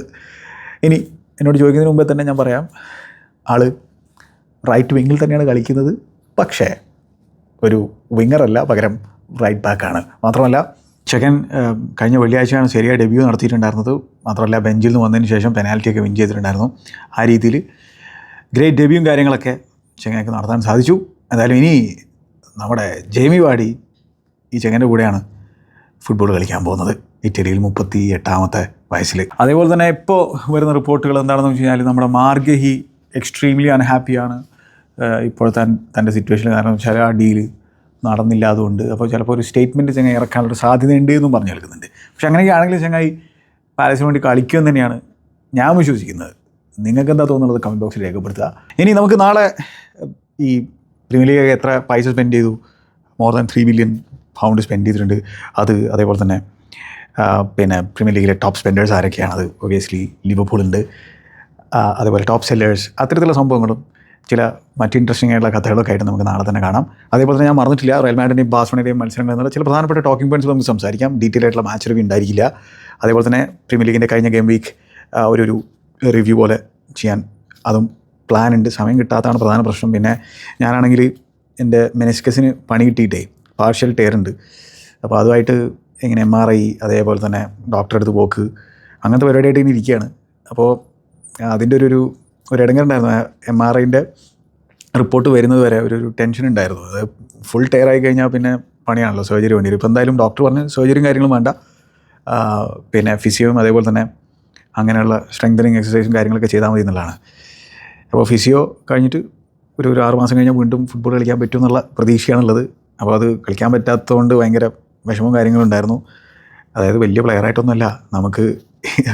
ഇനി എന്നോട് ചോദിക്കുന്നതിന് മുമ്പേ തന്നെ ഞാൻ പറയാം ആൾ റൈറ്റ് വിങ്ങിൽ തന്നെയാണ് കളിക്കുന്നത്. പക്ഷേ ഒരു വിങ്ങറല്ല പകരം റൈറ്റ് ബാക്കാണ് മാത്രമല്ല ചെക്കൻ കഴിഞ്ഞ വെള്ളിയാഴ്ചയാണ് ശരിയായ ഡെബ്യൂ നടത്തിയിട്ടുണ്ടായിരുന്നത്. മാത്രമല്ല ബെഞ്ചിൽ നിന്ന് വന്നതിന് ശേഷം പെനാൽറ്റിയൊക്കെ വിൻ ചെയ്തിട്ടുണ്ടായിരുന്നു. ആ രീതിയിൽ ഗ്രേറ്റ് ഡെബ്യൂവും കാര്യങ്ങളൊക്കെ ചെങ്ങനക്ക് നടത്താൻ സാധിച്ചു. എന്തായാലും ഇനി നമ്മുടെ ജെയ്മി വാടി ഈ ചെങ്ങന്റെ കൂടെയാണ് ഫുട്ബോൾ കളിക്കാൻ പോകുന്നത്. ഇറ്റലിയിൽ മുപ്പത്തി എട്ടാമത്തെ വയസ്സിൽ അതേപോലെ തന്നെ ഇപ്പോൾ വരുന്ന റിപ്പോർട്ടുകൾ എന്താണെന്ന് വെച്ച് കഴിഞ്ഞാൽ നമ്മുടെ മാർഗഹി എക്സ്ട്രീംലി അൺഹാപ്പിയാണ് ഇപ്പോൾ താൻ തന്റെ സിറ്റുവേഷനിൽ കാരണം വെച്ചാൽ ആ ഡീൽ നടന്നില്ല അതുകൊണ്ട്. അപ്പോൾ ചിലപ്പോൾ ഒരു സ്റ്റേറ്റ്മെന്റ് ചങ്ങായി ഇറക്കാനുള്ള സാധ്യതയുണ്ട് എന്നും പറഞ്ഞു കേൾക്കുന്നുണ്ട്. പക്ഷെ അങ്ങനെയൊക്കെ ചെങ്ങായി ചങ്ങായി പാലസിന് വേണ്ടി കളിക്കുമെന്ന് തന്നെയാണ് ഞാൻ വിശ്വസിക്കുന്നത്. നിങ്ങൾക്ക് എന്താ തോന്നുന്നത് കമന്റ് ബോക്സിൽ രേഖപ്പെടുത്തുക. ഇനി നമുക്ക് നാളെ ഈ പ്രീമിയർ ലീഗ് എത്ര പൈസ സ്പെൻഡ് ചെയ്തു? More than three billion pound spend ചെയ്തിട്ടുണ്ട്. അത് അതേപോലെ തന്നെ പിന്നെ പ്രീമിയർ ലീഗിലെ ടോപ്പ് സ്പെൻഡേഴ്സ് ആരൊക്കെയാണ്? അത് ഒബിയസ്ലി ലിവർപൂൾ ഉണ്ട്. അതേപോലെ ടോപ്പ് സെല്ലേഴ്സ് അത്തരത്തിലുള്ള സംഭവങ്ങളും ചില മറ്റ് ഇൻട്രസ്റ്റിംഗ് ആയിട്ടുള്ള കഥകളൊക്കെ ആയിട്ട് നമുക്ക് നാളെ തന്നെ കാണാം. അതേപോലെ തന്നെ ഞാൻ മറന്നിട്ടില്ല റയൽ മാഡിന്റെയും ബാസ്മണിന്റെയും മത്സരങ്ങൾ എന്നുള്ള ചില പ്രധാനപ്പെട്ട ടോക്കിംഗ് പോയിന്റ്സ് നമുക്ക് സംസാരിക്കാം. ഡീറ്റെയിൽ ആയിട്ടുള്ള മാച്ച് റിവ്യൂ ഉണ്ടായിരിക്കില്ല. അതേപോലെ തന്നെ പ്രീമിയർ ലീഗിന്റെ കഴിഞ്ഞ ഗെയിം വീക്ക് ഒരു ഒരു റിവ്യൂ പോലെ ചെയ്യാൻ അതും പ്ലാൻ ഉണ്ട് സമയം കിട്ടാത്തതാണ് പ്രധാന പ്രശ്നം. പിന്നെ ഞാനാണെങ്കിൽ എന്റെ മെനിസ്കസിന് പണി കിട്ടിയിട്ടേ പാർഷ്യൽ ടയർ ഉണ്ട് അപ്പോൾ അതുമായിട്ട് ഇങ്ങനെ എം ആർ ഐ അതേപോലെ തന്നെ ഡോക്ടറെ അടുത്ത് പോക്ക് അങ്ങനത്തെ പരിപാടിയായിട്ട് ഇങ്ങനെ ഇരിക്കുകയാണ്. അപ്പോൾ അതിന്റെ ഒരു ഒരു ഇടങ്ങളുണ്ടായിരുന്നു എം ആർ ഐന്റെ റിപ്പോർട്ട് വരുന്നത് വരെ ഒരു ഒരു ടെൻഷൻ ഉണ്ടായിരുന്നു. അത് ഫുൾ ടയർ ആയി കഴിഞ്ഞാൽ പിന്നെ പണിയാണല്ലോ സർജറി വേണ്ടി ഇപ്പോൾ എന്തായാലും ഡോക്ടർ പറഞ്ഞ് സർജറിയും കാര്യങ്ങളും വേണ്ട. പിന്നെ ഫിസിയോയും അതേപോലെ തന്നെ അങ്ങനെയുള്ള സ്ട്രെങ്തനിങ് എക്സസൈസും കാര്യങ്ങളൊക്കെ ചെയ്താൽ മതി എന്നുള്ളതാണ്. അപ്പോൾ ഫിസിയോ കഴിഞ്ഞിട്ട് ഒരു ഒരു ആറ് മാസം കഴിഞ്ഞാൽ വീണ്ടും ഫുട്ബോൾ കളിക്കാൻ പറ്റും എന്നുള്ള പ്രതീക്ഷയാണുള്ളത്. അപ്പോൾ അത് കളിക്കാൻ പറ്റാത്തതുകൊണ്ട് ഭയങ്കര വിഷമവും കാര്യങ്ങളും ഉണ്ടായിരുന്നു. അതായത് വലിയ പ്ലെയറായിട്ടൊന്നുമല്ല നമുക്ക്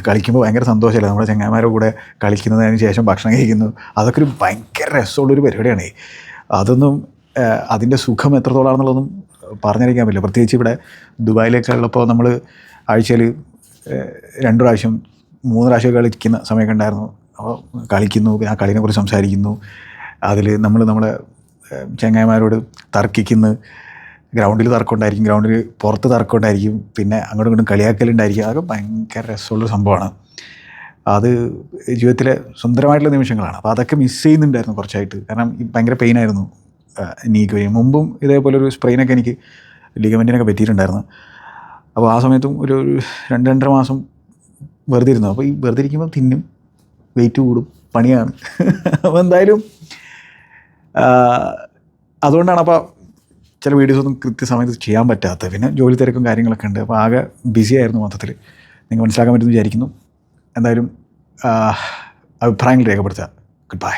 കളിക്കുമ്പോൾ ഭയങ്കര സന്തോഷമല്ലേ? നമ്മുടെ ചങ്ങായിമാരുടെ കൂടെ കളിക്കുന്നതിന് ശേഷം ഭക്ഷണം കഴിക്കുന്നു. അതൊക്കെ ഒരു ഭയങ്കര രസമുള്ളൊരു പരിപാടിയാണ്. അതൊന്നും അതിന്റെ സുഖം എത്രത്തോളാണെന്നുള്ളതൊന്നും പറഞ്ഞറിയിക്കാൻ പറ്റില്ല. പ്രത്യേകിച്ച് ഇവിടെ ദുബായിലൊക്കെ ഉള്ളപ്പോൾ നമ്മൾ ആഴ്ചയിൽ രണ്ട് പ്രാവശ്യം മൂന്ന് പ്രാവശ്യം കളിക്കുന്ന സമയമൊക്കെ ഉണ്ടായിരുന്നു. കളിക്കുന്നു ആ കളിനെ കുറിച്ച് സംസാരിക്കുന്നു. അതിൽ നമ്മൾ നമ്മുടെ ഏഹ്, ചങ്ങായിമാരോട് തർക്കിക്കുന്നു. ഗ്രൗണ്ടിൽ തർക്കമുണ്ടായിരിക്കും ഗ്രൗണ്ടിൽ പുറത്ത് തർക്കമുണ്ടായിരിക്കും പിന്നെ അങ്ങോട്ടും ഇങ്ങോട്ടും കളിയാക്കലുണ്ടായിരിക്കും. അതൊക്കെ ഭയങ്കര രസമുള്ളൊരു സംഭവമാണ്. അത് ജീവിതത്തിലെ സുന്ദരമായിട്ടുള്ള നിമിഷങ്ങളാണ്. അപ്പോൾ അതൊക്കെ മിസ് ചെയ്യുന്നുണ്ടായിരുന്നു കുറച്ചായിട്ട്. കാരണം ഭയങ്കര പെയിനായിരുന്നു നീക്ക് വരും. മുമ്പും ഇതേപോലെ ഒരു സ്പ്രെയിനൊക്കെ എനിക്ക് ലിഗമെന്റിനൊക്കെ പറ്റിയിട്ടുണ്ടായിരുന്നു. അപ്പോൾ ആ സമയത്തും ഒരു രണ്ട് രണ്ടര മാസം വെറുതെ ഇരുന്നു. അപ്പോൾ ഈ വെറുതെ ഇരിക്കുമ്പോൾ തിന്നും വെയിറ്റ് കൂടും. പണിയാണ്. അപ്പോൾ എന്തായാലും അതുകൊണ്ടാണ് അപ്പോൾ ചില വീഡിയോസ് ഒന്നും കൃത്യസമയത്ത് ചെയ്യാൻ പറ്റാത്തത് പിന്നെ ജോലി തിരക്കും കാര്യങ്ങളൊക്കെ ഉണ്ട്. അപ്പോൾ ആകെ ബിസി ആയിരുന്നു മൊത്തത്തിൽ നിങ്ങൾ മനസ്സിലാക്കാൻ പറ്റുമെന്ന് വിചാരിക്കുന്നു. എന്തായാലും അഭിപ്രായങ്ങൾ രേഖപ്പെടുത്തുക. Good bye